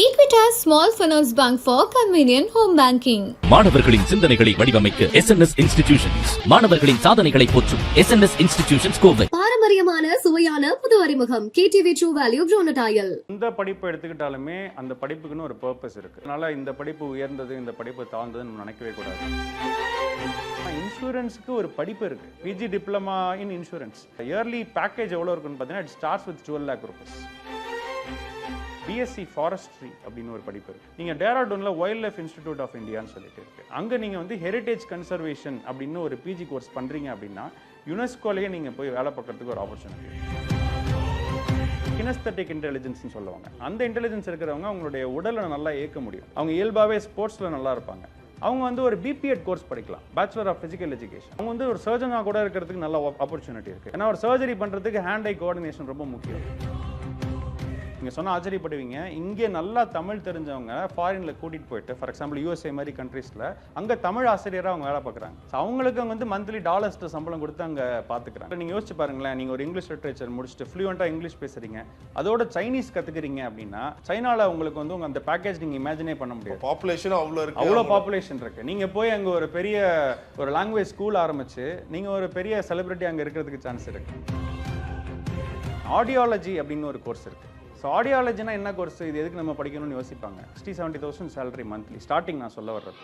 Equitas Small Finance Bank for convenient home banking. மாணவர்களின் சிந்தனைகளை வடிவமைக்க எஸ் என் எஸ் இன்ஸ்டிடியூஷன்ஸ் மாணவர்களின் சாதனைகளை போற்றும் S N S institutions Kovai. பாரம்பரியமான சுவையான புது அறிமுகம். கேடிவி ட்ரூ வேல்யூ ப்ரோனடாயல் எந்த படிப்பை எடுத்துக்கிட்டாலுமே அந்த படிப்புக்குன்னு ஒரு பர்பஸ் இருக்கு. அதனால இந்த படிப்பு உயர்ந்தது இந்த படிப்பு தாழ்ந்ததுன்னு நினைக்கவே கூடாது. இன்சூரன்ஸுக்கு ஒரு படிப்பு இருக்கு. PG diploma in insurance yearly package எவ்வளோ இருக்குன்னு பார்த்தீங்கன்னா it starts with twelve lakh rupees BSc forestry அப்படின்னு ஒரு படிப்பு இருக்குது நீங்கள் டேராடூன்ல வைல்ட் லைஃப் இன்ஸ்டிடியூட் ஆஃப் இந்தியான்னு சொல்லிட்டு இருக்கு. அங்க நீங்க வந்து ஹெரிடேஜ் கன்சர்வேஷன் அப்படின்னு ஒரு பிஜி கோர்ஸ் பண்றீங்க அப்படின்னா யுனெஸ்கோலயே நீங்க போய் வேலை பார்க்கறதுக்கு ஒரு ஆப்பர்ச்சுனிட்டி கினஸ்தட்டிக் இன்டெலிஜென்ஸ்னு சொல்லுவாங்க. அந்த இன்டெலிஜென்ஸ் இருக்கிறவங்க அவங்களுடைய உடலை நல்லா இயக்க முடியும். அவங்க இயல்பாகவே ஸ்போர்ட்ஸில் நல்லா இருப்பாங்க. அவங்க வந்து ஒரு பிபிஎட் கோர்ஸ் படிக்கலாம். பேச்சுலர் ஆஃப் ஃபிசிக்கல் எஜுகேஷன் அவங்க வந்து ஒரு சர்ஜனாக கூட இருக்கிறதுக்கு நல்ல ஆப்பர்ச்சுனிட்டி இருக்குது ஏன்னா ஒரு சர்ஜரி பண்ணுறதுக்கு ஹேண்ட் ஐ கோஆர்டினேஷன் ரொம்ப முக்கியம். நீங்கள் சொன்னால் ஆச்சரியப்படுவீங்க. இங்கே நல்லா தமிழ் தெரிஞ்சவங்க ஃபாரினில் கூட்டிகிட்டு போயிட்டு ஃபார் எக்ஸாம்பிள் யூஎஸ்ஏ மாதிரி கண்ட்ரீஸில் அங்கே தமிழ் ஆசிரியராக அவங்க வேலை பார்க்குறாங்க. ஸோ அவங்களுக்கு அவங்க வந்து மந்த்லி டாலர்ஸ்ட்டு சம்பளம் கொடுத்து அங்கே பார்த்துக்கிறாங்க நீங்கள் யோசிச்சு பாருங்களேன் நீங்கள் ஒரு இங்கிலீஷ் லிட்ரேச்சர் முடிச்சுட்டு ஃப்ளூயண்ட்டாக இங்கிலீஷ் பேசுகிறீங்க அதோட சைனீஸ் கற்றுக்கிறீங்க அப்படின்னா சைனாவில் உங்களுக்கு வந்து உங்க அந்த பேக்கேஜ் நீங்கள் இமேஜினே பண்ண முடியாது. பாப்புலேஷன் அவ்வளோ இருக்கு அவ்வளோ பாப்புலேஷன் இருக்கு. நீங்க போய் அங்க ஒரு பெரிய ஒரு லாங்குவேஜ் ஸ்கூல் ஆரம்பிச்சு நீங்க ஒரு பெரிய செலிபிரிட்டி அங்க இருக்கிறதுக்கு சான்ஸ் இருக்கு. ஆடியாலஜி அப்படின்னு ஒரு கோர்ஸ் இருக்கு. ஸோ ஆடியாலஜினா என்ன கோர்ஸ் இது எதுக்கு நம்ம படிக்கணும்னு யோசிப்பாங்க. Sixty seventy thousand salary monthly starting நான் சொல்ல வர்றது.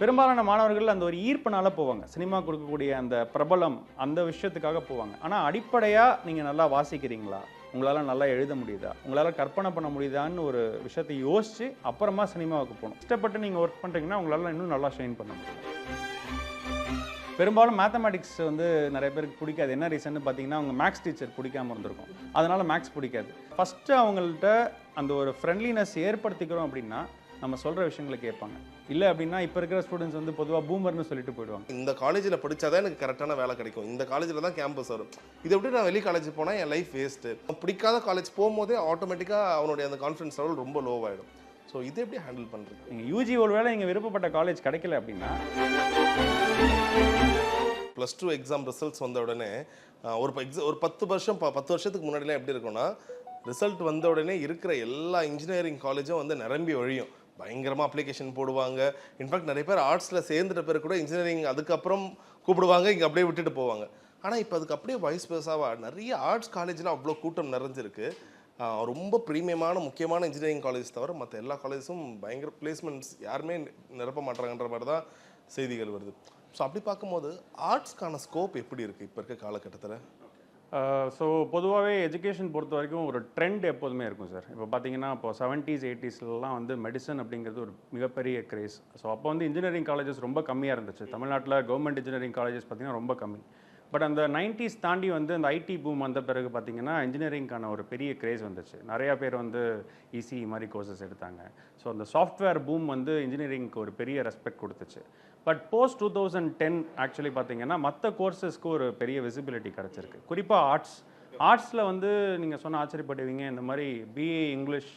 பெரும்பாலான மாணவர்கள் அந்த ஒரு ஈர்ப்புனால போவாங்க. சினிமா கொடுக்கக்கூடிய அந்த பிரபலம் அந்த விஷயத்துக்காக போவாங்க. ஆனால் அடிப்படையாக நீங்கள் நல்லா வாசிக்கிறீங்களா? உங்களால் நல்லா எழுத முடியுதா? உங்களால் கற்பனை பண்ண முடியுதான்னு ஒரு விஷயத்தை யோசிச்சு அப்புறமா சினிமாவுக்கு போகணும். இஷ்டப்பட்டு நீங்கள் ஒர்க் பண்ணுறீங்கன்னா உங்களால் இன்னும் நல்லா ஷைன் பண்ண முடியும். பெரும்பாலும் மேத்தமேட்டிக்ஸ் வந்து நிறைய பேருக்கு பிடிக்காது. என்ன ரீசன் பார்த்தீங்கன்னா அவங்க மேக்ஸ் டீச்சர் பிடிக்காம இருந்திருக்கும். அதனால மேக்ஸ் பிடிக்காது. ஃபஸ்ட்டு அவங்கள்ட்ட அந்த ஒரு ஃப்ரெண்ட்லினஸ் ஏற்படுத்திக்கிறோம் அப்படின்னா நம்ம சொல்கிற விஷயங்களை கேட்பாங்க. இல்லை அப்படின்னா இப்போ இருக்கிற ஸ்டூடெண்ட்ஸ் வந்து பொதுவாக பூமர்னு சொல்லிட்டு போயிடுவாங்க. இந்த காலேஜில் படிச்சாதான் எனக்கு கரெக்டான வேலை கிடைக்கும். இந்த காலேஜில் தான் கேம்பஸ் வரும். இது எப்படி நான் வெளி காலேஜ் போனால் என் லைஃப் வேஸ்ட்டு பிடிக்காத காலேஜ் போகும்போதே ஆட்டோமேட்டிக்காக அவனுடைய அந்த கான்ஃபிடன்ஸ் லெவல் ரொம்ப லோவாயிடும் ஸோ இதை எப்படி ஹேண்டில் பண்ணுறது நீங்கள் யூஜி ஒரு வேளை நீங்கள் விருப்பப்பட்ட காலேஜ் கிடைக்கல அப்படின்னா ப்ளஸ் டூ எக்ஸாம் ரிசல்ட்ஸ் வந்த உடனே ஒரு எக்ஸா ஒரு பத்து வருஷம் ப- பத்து வருஷத்துக்கு முன்னாடிலாம் எப்படி இருக்கும்னா ரிசல்ட் வந்த உடனே இருக்கிற எல்லா இன்ஜினியரிங் காலேஜும் வந்து நிரம்பி ஒழியும். பயங்கரமாக அப்ளிகேஷன் போடுவாங்க. இன்ஃபேக்ட் நிறைய பேர் ஆர்ட்ஸில் சேர்ந்துட்ட பேர் கூட இன்ஜினியரிங் அதுக்கப்புறம் கூப்பிடுவாங்க இங்கே அப்படியே விட்டுட்டு போவாங்க. ஆனால் இப்போ அதுக்கு அப்படியே வைஸ் பேசாவா நிறைய ஆர்ட்ஸ் காலேஜில் அவ்வளோ கூட்டம் நிறைஞ்சிருக்கு. ரொம்ப ப்ரீமியமான முக்கியமான இன்ஜினியரிங் காலேஜ் தவிர மற்ற எல்லா காலேஜஸும் பயங்கர பிளேஸ்மெண்ட்ஸ் யாருமே நிரப்ப மாட்டாங்கன்ற மாதிரி தான் செய்திகள் வருது. ஸோ அப்படி பார்க்கும்போது ஆர்ட்ஸ்க்கான ஸ்கோப் எப்படி இருக்குது இப்போ இருக்க காலகட்டத்தில்? ஸோ uh, பொதுவாகவே எஜுகேஷன் பொறுத்த வரைக்கும் ஒரு ட்ரெண்ட் எப்போதுமே இருக்கும் சார் இப்போ பார்த்தீங்கன்னா இப்போ செவன்ட்டீஸ் எயிட்டிஸ்லாம் வந்து மெடிசன் அப்படிங்கிறது ஒரு மிகப்பெரிய கிரேஸ் ஸோ அப்போ வந்து இன்ஜினியரிங் காலேஜஸ் ரொம்ப கம்மியாக இருந்துச்சு. தமிழ்நாட்டில் கவர்மெண்ட் இன்ஜினியரிங் காலேஜஸ் பார்த்தீங்கன்னா ரொம்ப கம்மி. பட் அந்த நைன்டிஸ் தாண்டி வந்து அந்த ஐடி பூம் வந்த பிறகு பார்த்தீங்கன்னா இன்ஜினியரிங்க்கான ஒரு பெரிய கிரேஸ் வந்துச்சு. நிறையா பேர் வந்து இசி மாதிரி கோர்சஸ் எடுத்தாங்க. ஸோ அந்த சாஃப்ட்வேர் பூம் வந்து இன்ஜினியரிங்க்கு ஒரு பெரிய ரெஸ்பெக்ட் கொடுத்துச்சு. But post two thousand ten actually பார்த்தீங்கன்னா மற்ற கோர்சஸ்க்கு ஒரு பெரிய விசிபிலிட்டி கிடச்சிருக்கு. குறிப்பாக ஆர்ட்ஸ் ஆர்ட்ஸில் வந்து நீங்கள் சொன்ன ஆச்சரியப்படுவீங்க இந்த மாதிரி பிஏ இங்கிலீஷ்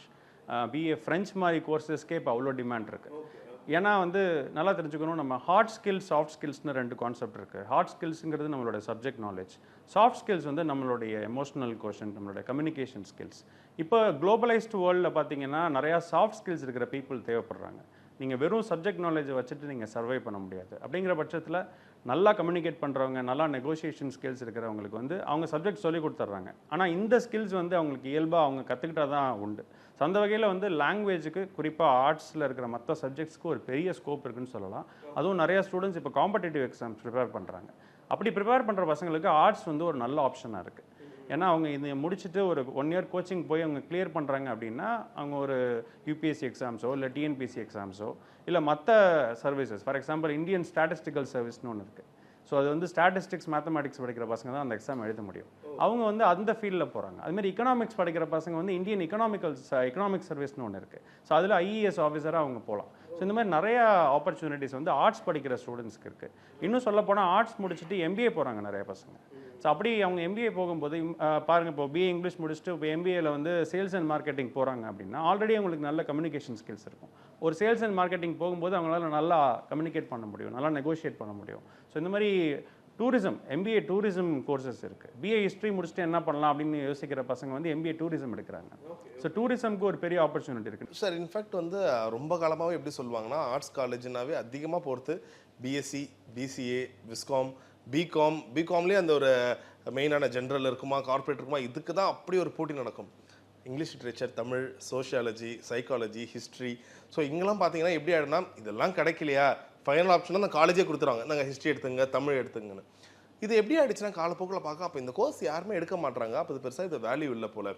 பிஏ ஃப்ரெஞ்ச் மாதிரி கோர்சஸ்க்கே இப்போ அவ்வளோ டிமாண்ட் இருக்குது ஏன்னா வந்து நல்லா தெரிஞ்சுக்கணும் நம்ம ஹார்ட் ஸ்கில்ஸ் சாஃப்ட் ஸ்கில்ஸ்னு ரெண்டு கான்செப்ட் இருக்குது ஹார்ட் ஸ்கில்ஸுங்கிறது நம்மளோட சப்ஜெக்ட் நாலேஜ் சாஃப்ட் ஸ்கில்ஸ் வந்து நம்மளுடைய எமோஷனல் கோஷன் நம்மளோட கம்யூனிகேஷன் ஸ்கில்ஸ் இப்போ குளோபலைஸ்டு வேர்ல்டில் பார்த்தீங்கன்னா நிறையா சாஃப்ட் ஸ்கில்ஸ் இருக்கிற பீப்புள் தேவைப்படுறாங்க. நீங்கள் வெறும் சப்ஜெக்ட் நாலேஜை வச்சுட்டு நீங்கள் சர்வை பண்ண முடியாது. அப்படிங்கிற பட்சத்தில் நல்லா கம்யூனிகேட் பண்ணுறவங்க நல்லா நெகோஷியேஷன் ஸ்கில்ஸ் இருக்கிறவங்களுக்கு வந்து அவங்க சப்ஜெக்ட் சொல்லி கொடுத்துட்றாங்க ஆனால் இந்த ஸ்கில்ஸ் வந்து அவங்களுக்கு இயல்பாக அவங்க கற்றுக்கிட்டா தான் உண்டு. ஸோ அந்த வகையில் வந்து லாங்குவேஜுக்கு குறிப்பாக ஆர்ட்ஸில் இருக்கிற மற்ற சப்ஜெக்ட்ஸ்க்கு ஒரு பெரிய ஸ்கோப் இருக்குன்னு சொல்லலாம். அதுவும் நிறைய ஸ்டூடெண்ட்ஸ் இப்போ காம்படிட்டிவ் எக்ஸாம்ஸ் ப்ரிப்பேர் பண்ணுறாங்க அப்படி ப்ரிப்பேர் பண்ணுற பசங்களுக்கு ஆர்ட்ஸ் வந்து ஒரு நல்ல ஆப்ஷனாக இருக்குது ஏன்னா அவங்க இதை முடிச்சுட்டு ஒரு ஒன் இயர் கோச்சிங் போய் அவங்க கிளியர் பண்ணுறாங்க அப்படின்னா அவங்க ஒரு யூபிஎஸ்சி எக்ஸாம்ஸோ இல்லை டிஎன்பிஎஸ்சி எக்ஸாம்ஸோ இல்லை மற்ற services for example Indian statistical சர்வீஸ்னு ஒன்று இருக்குது ஸோ அது வந்து ஸ்டாட்டிஸ்டிக்ஸ் மேத்தமெட்டிக்ஸ் படிக்கிற பசங்க தான் அந்த எக்ஸாம் எழுத முடியும். அவங்க வந்து அந்த ஃபீல்டில் போகிறாங்க அதுமாதிரி எக்கனாமிக்ஸ் படிக்கிற பசங்க வந்து இந்தியன் எக்கனாமிக்கல் எக்கனாமிக் சர்வீஸ்னு ஒன்று இருக்குது ஸோ அதில் ஐஇஎஸ் ஆஃபீஸராக அவங்க போகலாம் ஸோ இந்த மாதிரி நிறைய ஆப்பர்ச்சுனிட்டிஸ் வந்து ஆர்ட்ஸ் படிக்கிற ஸ்டூடெண்ட்ஸ்க்கு இருக்குது இன்னும் சொல்ல போனால் ஆர்ட்ஸ் முடிச்சுட்டு எம்பிஏ போகிறாங்க நிறைய பசங்க. ஸோ அப்படி அவங்க எம்பிஏ போகும்போது இம்- அஹ் பாருங்க இப்போ பிஏ இங்கிலீஷ் முடிச்சுட்டு இப்போ எம்பிஏல வந்து சேல்ஸ் அண்ட் மார்க்கெட்டிங் போகிறாங்க அப்படின்னா ஆல்ரெடி அவங்களுக்கு நல்ல கம்யூனிகேஷன் ஸ்கில்ஸ் இருக்கும். ஒரு சேல்ஸ் அண்ட் மார்க்கெட்டிங் போகும்போது அவங்களால நல்லா கம்யூனிகேட் பண்ண முடியும் நல்லா நெகோஷியேட் பண்ண முடியும். ஸோ இந்த மாதிரி டூரிசம் எம்பிஏ டூரிசம் கோர்சஸ் இருக்குது பிஏ ஹிஸ்ட்ரி முடிச்சுட்டு என்ன பண்ணலாம் அப்படின்னு யோசிக்கிற பசங்க வந்து எம்பிஏ டூரிசம் எடுக்கிறாங்க. ஸோ டூரிசம்க்கு ஒரு பெரிய ஆப்பர்ச்சுனிட்டி இருக்குது சார் இன்ஃபேக்ட் வந்து ரொம்ப காலமாகவே எப்படி சொல்லுவாங்கன்னா ஆர்ட்ஸ் காலேஜ்னாவே அதிகமாக போகிறது பிஎஸ்சி பிசிஏ விஸ்காம் பிகாம் பிகாம்லேயே அந்த ஒரு uh, மெயினான ஜென்ரல் இருக்குமா கார்ப்பரேட் இருக்குமா இதுக்கு தான் அப்படி ஒரு போட்டி நடக்கும். English literature Tamil sociology psychology history so இங்கெல்லாம் பார்த்தீங்கன்னா எப்படி ஆகிடும்னா இதெல்லாம் கிடைக்கலையா? ஃபைனல் ஆப்ஷன் அந்த காலேஜே கொடுத்துருவாங்க. நாங்கள் ஹிஸ்ட்ரி எடுத்துங்க தமிழ் எடுத்துங்கன்னு. இது எப்படி ஆயிடுச்சுன்னா காலப்போக்கில் பார்க்க அப்போ இந்த கோர்ஸ் யாருமே எடுக்க மாட்டாங்க அப்போ இது பெருசாக இது வேல்யூ இல்லை போல.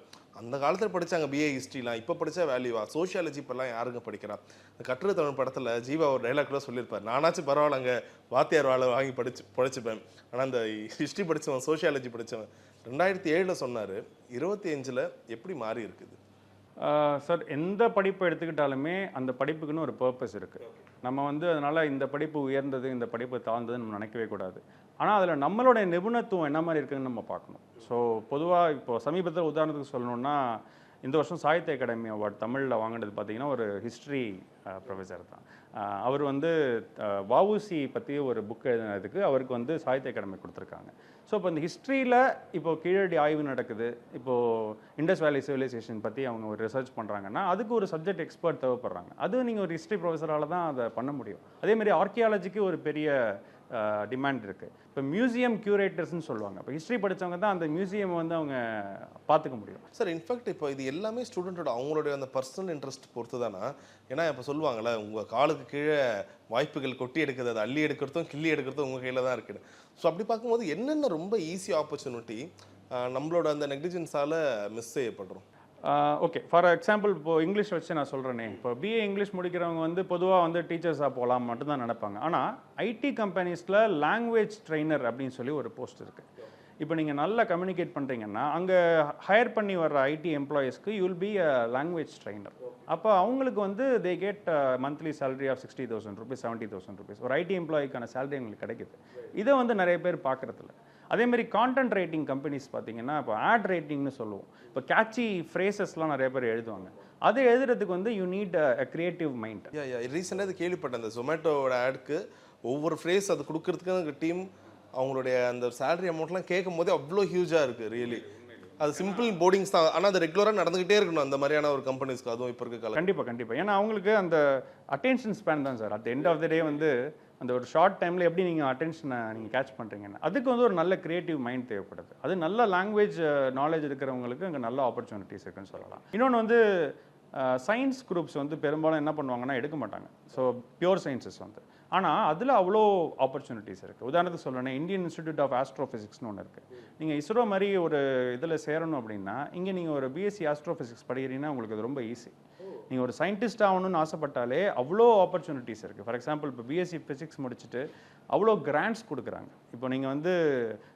அந்த காலத்தில் படித்தாங்க பிஏ ஹிஸ்ட்ரிலாம் இப்போ படித்தா வேல்யூவா சோஷியாலஜி இப்போல்லாம் யாருங்க படிக்கிறா? இந்த கட்டுரை தமிழ் படத்தில் ஜீவா ஒரு டைலாக் கூட சொல்லியிருப்பார். நானாச்சும் பரவாயில்லங்க. வாத்தியார் வாழை வாங்கி படிச்சு படிச்சுப்பேன் ஆனால் அந்த ஹிஸ்ட்ரி படித்தவன் சோஷியாலஜி படித்தவன் ரெண்டாயிரத்தி ஏழில் சொன்னார் இருபத்தி அஞ்சில் எப்படி மாறி இருக்குது? சார் எந்த படிப்பை எடுத்துக்கிட்டாலுமே அந்த படிப்புக்குன்னு ஒரு பர்பஸ் இருக்குது நம்ம வந்து அதனால் இந்த படிப்பு உயர்ந்தது இந்த படிப்பு தாழ்ந்ததுன்னு நம்ம நினைக்கவே கூடாது. ஆனால் அதில் நம்மளோட நிபுணத்துவம் என்ன மாதிரி இருக்குதுன்னு நம்ம பார்க்கணும். ஸோ பொதுவாக இப்போ சமீபத்தில் உதாரணத்துக்கு சொல்லணும்னா இந்த வருஷம் சாகித்ய அகாடமி அவார்ட் தமிழில் வாங்கினது பார்த்தீங்கன்னா ஒரு ஹிஸ்ட்ரி ப்ரொஃபஸர் தான். அவர் வந்து வவுசி பற்றி ஒரு புக் எழுதினதுக்கு அவருக்கு வந்து சாகித்ய அகாடமி கொடுத்துருக்காங்க. ஸோ இப்போ இந்த ஹிஸ்ட்ரியில் இப்போ கீழடி ஆய்வு நடக்குது. இப்போது இண்டஸ் வேலி சிவிலைசேஷன் பற்றி அவங்க ஒரு ரிசர்ச் பண்ணுறாங்கன்னா அதுக்கு ஒரு சப்ஜெக்ட் எக்ஸ்பர்ட் தேவைப்படுறாங்க. அது நீங்கள் ஒரு ஹிஸ்ட்ரி ப்ரொஃபஸரால் தான் அதை பண்ண முடியும். அதேமாதிரி ஆர்கியாலஜிக்கு ஒரு பெரிய டிமாண்ட் இருக்குது இப்போ மியூசியம் கியூரேட்டர்ஸ்னு சொல்லுவாங்க. இப்போ ஹிஸ்ட்ரி படித்தவங்க தான் அந்த மியூசியம் வந்து அவங்க பார்த்துக்க முடியும். சார் இன்ஃபேக்ட் இப்போ இது எல்லாமே ஸ்டூடெண்ட்டோட அவங்களுடைய அந்த பர்சனல் இன்ட்ரெஸ்ட் பொறுத்து தானா ஏன்னா இப்போ சொல்லுவாங்கள்ல உங்கள் காலுக்கு கீழே வாய்ப்புகள் கொட்டி எடுக்கிறது அது அள்ளி எடுக்கிறதும் கிள்ளி எடுக்கிறதும் உங்கள் கையில் தான் இருக்குது. ஸோ அப்படி பார்க்கும்போது என்னென்ன ரொம்ப ஈஸி ஆப்பர்ச்சுனிட்டி நம்மளோட அந்த நெக்லிஜென்ஸால் மிஸ் செய்யப்படுறோம்? ஓகே ஃபார் எக்ஸாம்பிள் இப்போ இங்கிலீஷ் வச்சு நான் சொல்கிறேனே இப்போ பிஏ இங்கிலீஷ் முடிக்கிறவங்க வந்து பொதுவாக வந்து டீச்சர்ஸாக போகலாம் மட்டும்தான் நினைப்பாங்க. ஆனால் ஐடி கம்பெனிஸில் லாங்குவேஜ் ட்ரெயினர் அப்படின்னு சொல்லி ஒரு போஸ்ட் இருக்குது இப்போ நீங்கள் நல்லா கம்யூனிகேட் பண்ணுறீங்கன்னா அங்கே ஹையர் பண்ணி வர்ற IT எம்ப்ளாயீஸ்க்கு you'll be a language trainer அப்போ அவங்களுக்கு வந்து they get monthly salary of sixty thousand rupees seventy thousand rupees ஒரு ஐடி எம்ப்ளாய்க்கான சேலரி எங்களுக்கு கிடைக்குது. இதை வந்து நிறைய பேர் பார்க்குறதில்ல. அதே மாதிரி கான்டென்ட் ரைட்டிங் கம்பெனிஸ் பார்த்தீங்கன்னா இப்போ ஆட் ரைட்டிங்னு சொல்லுவோம். இப்போ கேட்சி ஃப்ரேசஸ்லாம் நிறைய பேர் எழுதுவாங்க. அது எழுதுறதுக்கு வந்து you need a creative mind ரீசெண்டாக இது கேள்விப்பட்டேன். அந்த ஜொமேட்டோவோட ஆட்க்கு ஒவ்வொரு ஃப்ரேஸ் அது கொடுக்கறதுக்கு அந்த டீம் அவங்களுடைய அந்த சேலரி அமௌண்ட்லாம் கேட்கும் போதே அவ்வளோ ஹியூஜாக இருக்குது ரியலி அது சிம்பிள் போர்டிங்ஸ் தான். ஆனால் அது ரெகுலராக நடந்துகிட்டே இருக்கணும் அந்த மாதிரியான ஒரு கம்பெனிஸ்க்கு அதுவும் இப்போ இருக்க கண்டிப்பாக கண்டிப்பாக ஏன்னா அவங்களுக்கு அந்த அட்டென்ஷன் ஸ்பேன் தான் sir at end of the day வந்து அந்த ஒரு ஷார்ட் டைமில் எப்படி நீங்கள் அட்டென்ஷனை நீங்கள் கேட்ச் பண்ணுறீங்கன்னு அதுக்கு வந்து ஒரு நல்ல கிரியேட்டிவ் மைண்ட் தேவைப்படுது. அது நல்ல லாங்குவேஜ் நாலேஜ் இருக்கிறவங்களுக்கு அங்கே நல்ல ஆப்பர்ச்சுனிட்டிஸ் இருக்குன்னு சொல்லலாம். இன்னொன்று வந்து சயின்ஸ் குரூப்ஸ் வந்து பெரும்பாலும் என்ன பண்ணுவாங்கன்னா எடுக்க மாட்டாங்க. ஸோ பியூர் சயின்சஸ் வந்து. ஆனால் அதில் அவ்வளோ ஆப்பர்ச்சுனிட்டிஸ் இருக்குது உதாரணத்துக்கு சொல்லணும் இந்தியன் இன்ஸ்டிடியூட் ஆஃப் ஆஸ்ட்ரோஃபிசிக்ஸ்னு ஒன்று இருக்குது நீங்கள் இஸ்ரோ மாதிரி ஒரு இதில் சேரணும் அப்படின்னா இங்கே நீங்கள் ஒரு பிஎஸ்சி ஆஸ்ட்ரோஃபிசிக்ஸ் படிக்கிறீங்கன்னா உங்களுக்கு அது ரொம்ப ஈஸி நீங்கள் ஒரு சயின்டிஸ்ட் ஆகணும்னு ஆசைப்பட்டாலே அவ்வளோ ஆப்பர்ச்சுனிட்டிஸ் இருக்குது ஃபார் எக்ஸாம்பிள் இப்போ பிஎஸ்சி ஃபிசிக்ஸ் முடிச்சுட்டு அவ்வளோ கிராண்ட்ஸ் கொடுக்குறாங்க. இப்போ நீங்கள் வந்து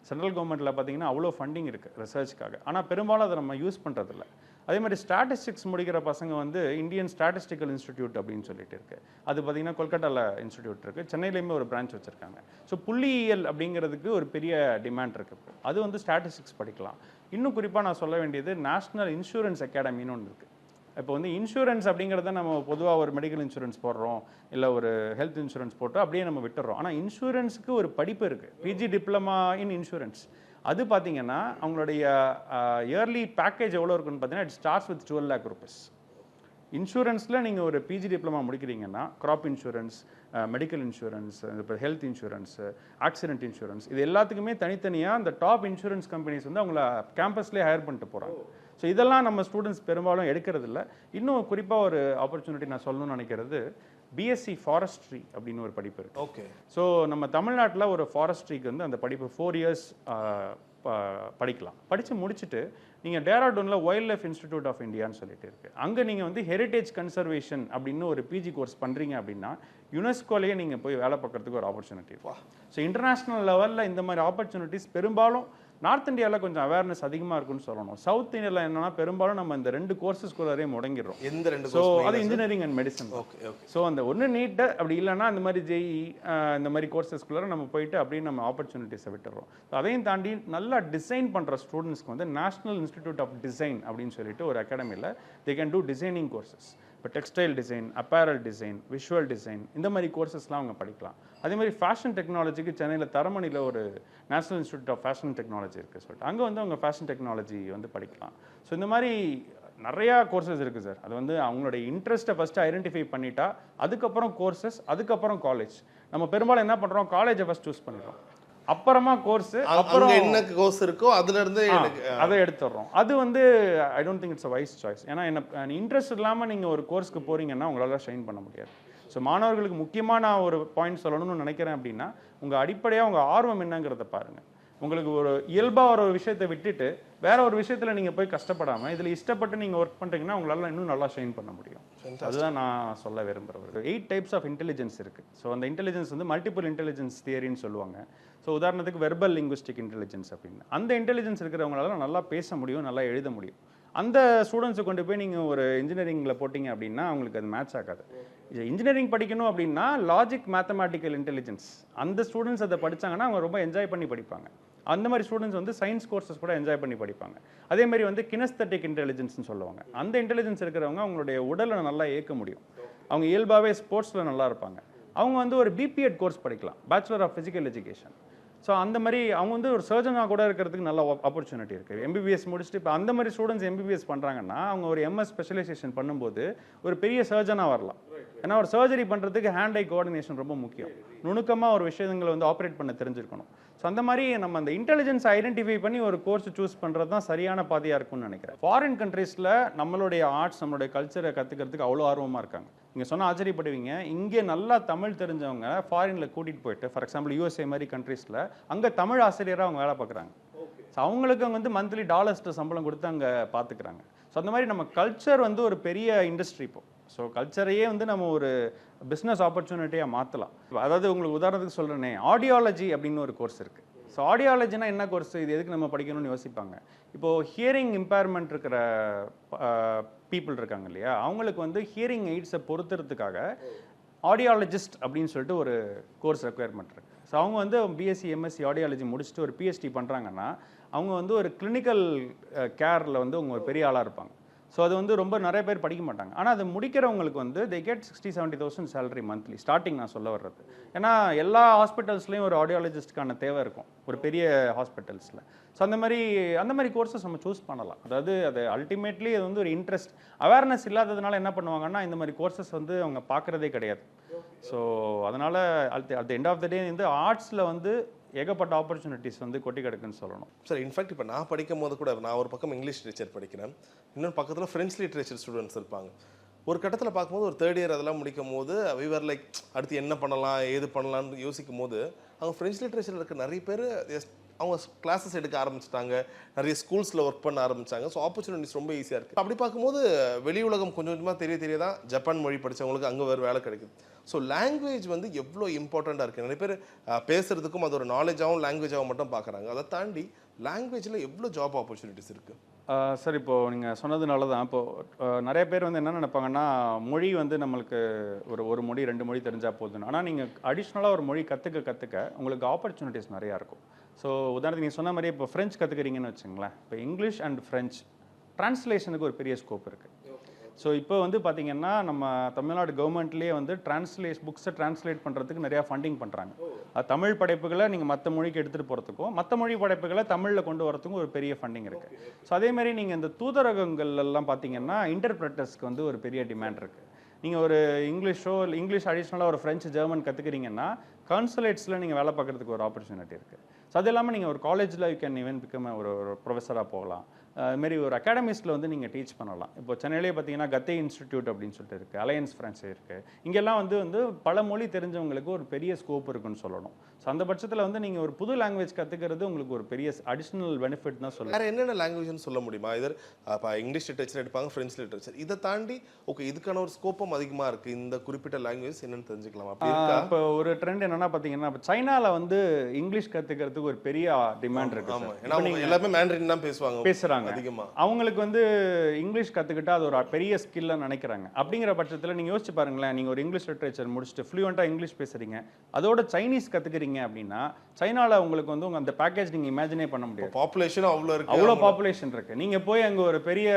சென்ட்ரல் கவர்மெண்ட்டில் பார்த்தீங்கன்னா அவ்வளோ ஃபண்டிங் இருக்குது ரிசர்ச்க்காக ஆனால் பெரும்பாலும் அதை நம்ம யூஸ் பண்ணுறதில்ல அதே மாதிரி ஸ்டாட்டிஸ்டிக்ஸ் முடிக்கிற பசங்க வந்து இந்தியன் ஸ்டாட்டிஸ்டிக்கல் இன்ஸ்டிடியூட் அப்படின்னு சொல்லிட்டு இருக்கு. அது பார்த்தீங்கன்னா கொல்கட்டாவில் இன்ஸ்டிடியூட் இருக்குது சென்னையிலையுமே ஒரு பிரான்ச் வச்சுருக்காங்க. ஸோ புள்ளியியல் அப்படிங்கிறதுக்கு ஒரு பெரிய டிமாண்ட் இருக்குது அது வந்து ஸ்டாட்டிஸ்டிக்ஸ் படிக்கலாம். இன்னும் குறிப்பாக நான் சொல்ல வேண்டியது நேஷ்னல் இன்சூரன்ஸ் அகாடமின்னு ஒன்று இருக்குது இப்போ வந்து இன்சூரன்ஸ் அப்படிங்கிறத நம்ம பொதுவாக ஒரு மெடிக்கல் இன்சூரன்ஸ் போடுறோம் இல்லை ஒரு ஹெல்த் இன்சூரன்ஸ் போட்டு அப்படியே நம்ம விட்டுறோம். ஆனால் இன்சூரன்ஸுக்கு ஒரு படிப்பு இருக்குது பிஜி டிப்ளமா இன் இன்சூரன்ஸ் அது பார்த்தீங்கன்னா அவங்களுடைய இயர்லி பேக்கேஜ் எவ்வளோ இருக்குன்னு பார்த்தீங்கன்னா it starts with twelve lakh rupees இன்சூரன்ஸில் நீங்கள் ஒரு பிஜி டிப்ளமா முடிக்கிறீங்கன்னா க்ராப் இன்சூரன்ஸ் மெடிக்கல் இன்சூரன்ஸ் இப்போ ஹெல்த் இன்சூரன்ஸு ஆக்சிடென்ட் இன்சூரன்ஸ் இது எல்லாத்துக்குமே தனித்தனியாக அந்த டாப் இன்சூரன்ஸ் கம்பெனிஸ் வந்து அவங்கள கேம்பஸ்லேயே ஹையர் பண்ணிட்டு போகிறாங்க ஸோ இதெல்லாம் நம்ம ஸ்டூடெண்ட்ஸ் பெரும்பாலும் எடுக்கிறது இல்ல இன்னும் குறிப்பாக ஒரு ஆப்பர்ச்சுனிட்டி நான் சொல்லணும்னு நினைக்கிறது பிஎஸ்சி ஃபாரஸ்ட்ரி அப்படின்னு ஒரு படிப்பு இருக்குது ஓகே ஸோ நம்ம தமிழ்நாட்டில் ஒரு ஃபாரஸ்ட்ரிக்கு வந்து அந்த படிப்பு ஃபோர் இயர்ஸ் படிக்கலாம். படித்து முடிச்சுட்டு நீங்கள் டேராடூனில் வைல்ட் லைஃப் இன்ஸ்டிடியூட் ஆஃப் இந்தியான்னு சொல்லிட்டு இருக்கு. அங்கே நீங்கள் வந்து ஹெரிட்டேஜ் கன்சர்வேஷன் அப்படின்னு ஒரு பிஜி கோர்ஸ் பண்ணுறீங்க அப்படின்னா யுனெஸ்கோலேயே நீங்கள் போய் வேலை பார்க்கறதுக்கு ஒரு ஆப்பர்ச்சுனிட்டி ஸோ இன்டர்நேஷ்னல் லெவலில் இந்த மாதிரி ஆப்பர்ச்சுனிட்டிஸ் பெரும்பாலும் நார்த் இந்தியாவில் கொஞ்சம் அவேர்னஸ் அதிகமாக இருக்குன்னு சொல்லணும். சவுத் இந்தியாவில் என்னன்னா பெரும்பாலும் நம்ம இந்த ரெண்டு கோர்சஸ்குள்ளரே முடங்கிடுறோம். எந்த ரெண்டு ஸோ அது? Engineering and medicine okay okay so அந்த ஒன்று நீட்டு அப்படி இல்லைன்னா இந்த மாதிரி ஜெய் இந்த மாதிரி கோர்சஸ்குள்ளே நம்ம போயிட்டு அப்படியே நம்ம ஆப்பர்ச்சுனிட்டிஸை விட்டுறோம். அதையும் தாண்டி நல்லா டிசைன் பண்ணுற ஸ்டூடெண்ட்ஸ்க்கு வந்து நேஷனல் இன்ஸ்டிடியூட் ஆஃப் டிசைன் அப்படின்னு சொல்லிட்டு ஒரு அகாடமியில் they can do designing courses இப்போ textile design apparel design visual design இந்த மாதிரி கோர்சஸ்லாம் அவங்க படிக்கலாம். அதே மாதிரி ஃபேஷன் டெக்னாலஜிக்கு சென்னையில் தரமணியில் ஒரு national institute of fashion technology இருக்குது சொல்லிட்டு. அங்கே வந்து அவங்க ஃபேஷன் டெக்னாலஜி வந்து படிக்கலாம். ஸோ இந்த மாதிரி நிறையா கோர்சஸ் இருக்குது சார். அது வந்து அவங்களுடைய இன்ட்ரெஸ்ட்டை ஃபஸ்ட்டு ஐடென்டிஃபை பண்ணிட்டா அதுக்கப்புறம் கோர்சஸ் அதுக்கப்புறம் காலேஜ் நம்ம பெரும்பாலும் என்ன பண்ணுறோம் காலேஜை ஃபஸ்ட் சூஸ் பண்ணிடுறோம். அப்புறமா கோர்ஸ் அப்புறம் என்ன கோர்ஸ் இருக்கோ அதுல இருந்து எனக்கு அதை எடுத்துடுறோம் அது வந்து I don't think it's a wise choice ஏன்னா என்ன இன்ட்ரெஸ்ட் இல்லாமல் நீங்கள் ஒரு கோர்ஸ்க்கு போறீங்கன்னா உங்களால் ஷைன் பண்ண முடியாது. ஸோ மாணவர்களுக்கு முக்கியமாக நான் ஒரு பாயிண்ட் சொல்லணும்னு நினைக்கிறேன் அப்படின்னா உங்கள் அடிப்படையாக உங்கள் ஆர்வம் என்னங்கிறத பாருங்கள் உங்களுக்கு ஒரு இயல்பாக ஒரு விஷயத்தை விட்டுட்டு வேற ஒரு விஷயத்தில் நீங்கள் போய் கஷ்டப்படாமல் இதில் இஷ்டப்பட்டு நீங்கள் ஒர்க் பண்ணுறீங்கன்னா உங்களால் இன்னும் நல்லா ஷைன் பண்ண முடியும். அதுதான் நான் சொல்ல விரும்புகிறேன் எயிட் டைப்ஸ் ஆஃப் இன்டெலிஜென்ஸ் இருக்குது ஸோ அந்த இன்டெலிஜென்ஸ் வந்து மல்டிபிள் இன்டெலிஜென்ஸ் தியரின்னு சொல்லுவாங்க. ஸோ உதாரணத்துக்கு வெர்பல் லிங்குஸ்டிக் இன்டெலிஜென்ஸ் அப்படின்னு. அந்த இன்டெலிஜென்ஸ் இருக்கிறவங்களால நல்லா பேச முடியும் நல்லா எழுத முடியும். அந்த ஸ்டூடெண்ட்ஸை கொண்டு போய் நீங்கள் ஒரு இன்ஜினியரிங்கில் போட்டிங்க அப்படின்னா அவங்களுக்கு அது மேட்ச் ஆகாது. இன்ஜினியரிங் படிக்கணும் அப்படின்னா லாஜிக் மேத்தமேட்டிக்கல் இன்டெலிஜென்ஸ் அந்த ஸ்டூடெண்ட்ஸ் அதை படிச்சாங்கன்னா அவங்க ரொம்ப என்ஜாய் பண்ணி படிப்பாங்க. அந்த மாதிரி ஸ்டூடெண்ட்ஸ் வந்து சயின்ஸ் கோர்சஸ் கூட என்ஜாய் பண்ணி படிப்பாங்க. அதே மாதிரி வந்து கினஸ்தட்டிக் இன்டெலிஜென்ஸ்னு சொல்லுவாங்க. அந்த இன்டெலிஜென்ஸ் இருக்கிறவங்க அவங்களுடைய உடலை நல்லா இயக்க முடியும். அவங்க இயல்பாகவே ஸ்போர்ட்ஸில் நல்லா இருப்பாங்க. அவங்க வந்து ஒரு பிபிஎட் கோர்ஸ் படிக்கலாம். Bachelor of physical education so அந்த மாதிரி அவங்க வந்து ஒரு சர்ஜனாக கூட இருக்கிறதுக்கு நல்ல ஆப்பர்ச்சுனிட்டி இருக்குது எம்பிபிஎஸ் முடிச்சுட்டு இப்போ அந்த மாதிரி ஸ்டூடெண்ட்ஸ் எம்பிபிஎஸ் பண்ணுறாங்கன்னா அவங்க ஒரு எம்எஸ் ஸ்பெஷலைசேஷன் பண்ணும்போது ஒரு பெரிய சர்ஜனாக வரலாம். ஏன்னா ஒரு சர்ஜரி பண்ணுறதுக்கு ஹேண்ட் ஐ கோஆர்டினேஷன் ரொம்ப முக்கியம். நுணுக்கமாக ஒரு விஷயங்களை வந்து ஆப்ரேட் பண்ண தெரிஞ்சிருக்கணும். ஸோ அந்த மாதிரி நம்ம அந்த இன்டெலிஜென்ஸ் ஐடென்டிஃபை பண்ணி ஒரு கோர்ஸ் சூஸ் பண்ணுறது தான் சரியான பாதையாக இருக்கும்னு நினைக்கிறேன். ஃபாரின் கண்ட்ரீஸில் நம்மளுடைய ஆர்ட்ஸ் நம்மளுடைய கல்ச்சரை கற்றுக்கிறதுக்கு அவ்வளோ ஆர்வமாக இருக்காங்க. நீங்கள் சொன்னால் ஆச்சரியப்படுவீங்க. இங்கே நல்லா தமிழ் தெரிஞ்சவங்க ஃபாரினில் கூட்டிகிட்டு போயிட்டு ஃபார் எக்ஸாம்பிள் யூஎஸ்ஏ மாதிரி கண்ட்ரீஸில் அங்கே தமிழ் ஆசிரியராக அவங்க வேலை பார்க்குறாங்க. ஸோ அவங்களுக்கு அங்க வந்து மந்த்லி டாலர்ஸ்ட்டு சம்பளம் கொடுத்து அங்கே பார்த்துக்கிறாங்க ஸோ அந்த மாதிரி நம்ம கல்ச்சர் வந்து ஒரு பெரிய இண்டஸ்ட்ரி இப்போ. ஸோ கல்ச்சரையே வந்து நம்ம ஒரு பிஸ்னஸ் ஆப்பர்ச்சுனிட்டியாக மாற்றலாம் அதாவது உங்களுக்கு உதாரணத்துக்கு சொல்கிறேனே ஆடியாலஜி அப்படின்னு ஒரு கோர்ஸ் இருக்குது ஸோ ஆடியாலஜினா என்ன கோர்ஸ் இது எதுக்கு நம்ம படிக்கணும்னு யோசிப்பாங்க. இப்போது ஹியரிங் இம்பேர்மெண்ட் இருக்கிற பீப்புள் இருக்காங்க இல்லையா? அவங்களுக்கு வந்து ஹியரிங் எய்ட்ஸை பொறுத்துறதுக்காக ஆடியாலஜிஸ்ட் அப்படின்னு சொல்லிட்டு ஒரு கோர்ஸ் ரெக்குயர்மெண்ட் இருக்கு. ஸோ அவங்க வந்து பிஎஸ்சி எம்எஸ்சி ஆடியாலஜி முடிச்சுட்டு ஒரு பிஹெச்டி பண்ணுறாங்கன்னா அவங்க வந்து ஒரு கிளினிக்கல் கேரில் வந்து அவங்க ஒரு பெரிய ஆளாக இருப்பாங்க. ஸோ அது வந்து ரொம்ப நிறைய பேர் படிக்க மாட்டாங்க. ஆனால் அது முடிக்கிறவங்களுக்கு வந்து they get sixty seventy thousand salary monthly starting நான் சொல்ல வர்றது. ஏன்னா எல்லா ஹாஸ்பிட்டல்ஸ்லேயும் ஒரு ஆடியாலஜிஸ்ட்டுக்கான தேவை இருக்கும் ஒரு பெரிய ஹாஸ்பிட்டல்ஸில் ஸோ அந்த மாதிரி அந்த மாதிரி கோர்சஸ் நம்ம சூஸ் பண்ணலாம். அதாவது அது அல்டிமேட்லி அது வந்து ஒரு இன்ட்ரெஸ்ட் அவேர்னஸ் இல்லாததுனால என்ன பண்ணுவாங்கன்னா இந்த மாதிரி கோர்சஸ் வந்து அவங்க பார்க்குறதே கிடையாது. ஸோ அதனால் at at end of the day வந்து ஆர்ட்ஸில் வந்து ஏகப்பட்ட ஆப்பர்ச்சுனிட்டிஸ் வந்து கொட்டி கிடக்குன்னு சொல்லணும். சார் இன்ஃபேக்ட் இப்போ நான் படிக்கும் போது கூட நான் ஒரு பக்கம் இங்கிலீஷ் லிட்ரேச்சர் படிக்கிறேன். இன்னொரு பக்கத்தில் ஃப்ரெஞ்ச் லிட்ரேச்சர் ஸ்டூடெண்ட்ஸ் இருப்பாங்க. ஒரு கட்டத்தில் பார்க்கும்போது ஒரு தேர்ட் இயர் அதெல்லாம் முடிக்கும் போது விவர் லைக் அடுத்து என்ன பண்ணலாம் ஏது பண்ணலாம்னு யோசிக்கும் போது அவங்க ஃப்ரெஞ்ச் லிட்ரேச்சரில் இருக்க நிறைய பேர் அவங்க கிளாஸஸ் எடுக்க ஆரம்பிச்சிட்டாங்க. நிறைய ஸ்கூல்ஸில் ஒர்க் பண்ண ஆரம்பிச்சாங்க. ஸோ ஆப்பர்ச்சுனிட்டிஸ் ரொம்ப ஈஸியாக இருக்குது அப்படி பார்க்கும்போது வெளி உலகம் கொஞ்சம் கொஞ்சமாக தெரிய தெரிய தான் ஜப்பான் மொழி படித்தவங்களுக்கு அங்கே வேறு வேலை கிடைக்குது. ஸோ லாங்குவேஜ் வந்து எவ்வளோ இம்பார்ட்டண்ட்டாக இருக்குது நிறைய பேர் பேசுகிறதுக்கும் அது ஒரு நாலேஜாகவும் லாங்குவேஜாகவும் மட்டும் பார்க்குறாங்க. அதை தாண்டி லாங்குவேஜில் எவ்வளோ ஜாப் ஆப்பர்ச்சுனிட்டிஸ் இருக்குது சார் இப்போது நீங்கள் சொன்னதுனால தான். இப்போது நிறைய பேர் வந்து என்ன நினைப்பாங்கன்னா மொழி வந்து நம்மளுக்கு ஒரு ஒரு மொழி ரெண்டு மொழி தெரிஞ்சால் போதுன்னு ஆனால் நீங்கள் அடிஷ்னலாக ஒரு மொழி கற்றுக்க கற்றுக்க உங்களுக்கு ஆப்பர்ச்சுனிட்டிஸ் நிறையா இருக்கும். ஸோ உதாரணத்துக்கு நீங்கள் சொன்ன மாதிரி இப்போ ஃப்ரெஞ்ச் கற்றுக்கிறீங்கன்னு வச்சுங்களேன். இப்போ இங்கிலீஷ் அண்ட் ஃப்ரெஞ்ச் ட்ரான்ஸ்லேஷனுக்கு ஒரு பெரிய ஸ்கோப் இருக்குது ஸோ இப்போ வந்து பார்த்தீங்கன்னா நம்ம தமிழ்நாடு கவர்மெண்ட்லேயே வந்து டிரான்ஸ்லேட் புக்ஸை டிரான்ஸ்லேட் பண்ணுறதுக்கு நிறையா ஃபண்டிங் பண்ணுறாங்க அது தமிழ் படைப்புகளை நீங்கள் மற்ற மொழிக்கு எடுத்துகிட்டு போகிறதுக்கும் மற்ற மொழி படைப்புகளை தமிழில் கொண்டு வரதுக்கும் ஒரு பெரிய ஃபண்டிங் இருக்குது ஸோ அதேமாதிரி நீங்கள் இந்த தூதரகங்கள்லாம் பார்த்தீங்கன்னா இன்டர்பிரட்டர்ஸ்க்கு வந்து ஒரு பெரிய டிமாண்ட் இருக்குது நீங்கள் ஒரு இங்கிலீஷோ இல்லை இங்கிலீஷ் அடிஷ்னலாக ஒரு ஃப்ரெஞ்சு ஜெர்மன் கற்றுக்கிறீங்கன்னா கான்சுலேட்ஸில் நீங்கள் வேலை பார்க்குறதுக்கு ஒரு ஆப்பர்ச்சுனிட்டி இருக்குது ஸோ அது இல்லாமல் நீங்கள் ஒரு காலேஜில் யூ கேன் ஈவன் பிகம் ஒரு ஒரு ப்ரொஃபஸராக போகலாம். அதுமாரி ஒரு அகாடமிஸில் வந்து நீங்கள் டீச் பண்ணலாம். இப்போ சென்னையிலே பார்த்தீங்கன்னா கத்தை இன்ஸ்டிடியூட் அப்படின்னு சொல்லிட்டு இருக்குது அலையன்ஸ் ஃப்ரான்ஸ் இருக்குது இங்கெல்லாம் வந்து வந்து பல மொழி தெரிஞ்சவங்களுக்கு ஒரு பெரிய ஸ்கோப் இருக்குன்னு சொல்லணும். ஸோ அந்த பட்சத்தில் வந்து நீங்கள் ஒரு புது லாங்குவேஜ் கற்றுக்கிறது உங்களுக்கு ஒரு பெரிய அடிஷ்னல் பெனிஃபிட் தான் சொல்லலாம் வேறு என்னென்ன லாங்குவேஜ்னு சொல்ல முடியுமா? இதர் இப்போ இங்கிலீஷ் லிட்ரேச்சர் எடுப்பாங்க ஃப்ரெஞ்ச் லிட்ரேச்சர் இதை தாண்டி ஓகே இதுக்கான ஒரு ஸ்கோப்பும் அதிகமாக இருக்குது இந்த குறிப்பிட்ட லாங்குவேஜ் என்னன்னு தெரிஞ்சுக்கலாம். இப்போ ஒரு ட்ரெண்ட் என்னன்னா பார்த்தீங்கன்னா இப்போ சைனாவில் வந்து இங்கிலீஷ் கற்றுக்கிறதுக்கு ஒரு பெரிய டிமாண்ட் இருக்கு ஆமாம் sir. ஏன்னா அவங்க எல்லாமே மேண்ட்ரின் தான் பேசுவாங்க. பேசுறாங்க. அதிகமா. அவங்களுக்கு வந்து இங்கிலீஷ் கற்றுக்கிட்டா அது ஒரு பெரிய ஸ்கில்ல நினைக்கிறாங்க. அப்படிங்கிற பட்சத்தில் நீங்கள் யோசிச்சு பாருங்களேன் நீங்கள் ஒரு இங்கிலீஷ் லிட்ரேச்சர் முடிச்சுட்டு ஃப்ளூயண்ட்டாக இங்கிலீஷ் பேசுறீங்க. அதோட சைனீஸ் கற்றுக்கிறீங்க அப்படின்னா சைனால உங்களுக்கு வந்து உங்க அந்த பேக்கேஜ் நீங்கள் இமேஜினே பண்ண முடியாது. பாப்புலேஷனும் அவ்வளோ இருக்கு. அவ்வளோ பாப்புலேஷன் இருக்கு. நீங்க போய் அங்க ஒரு பெரிய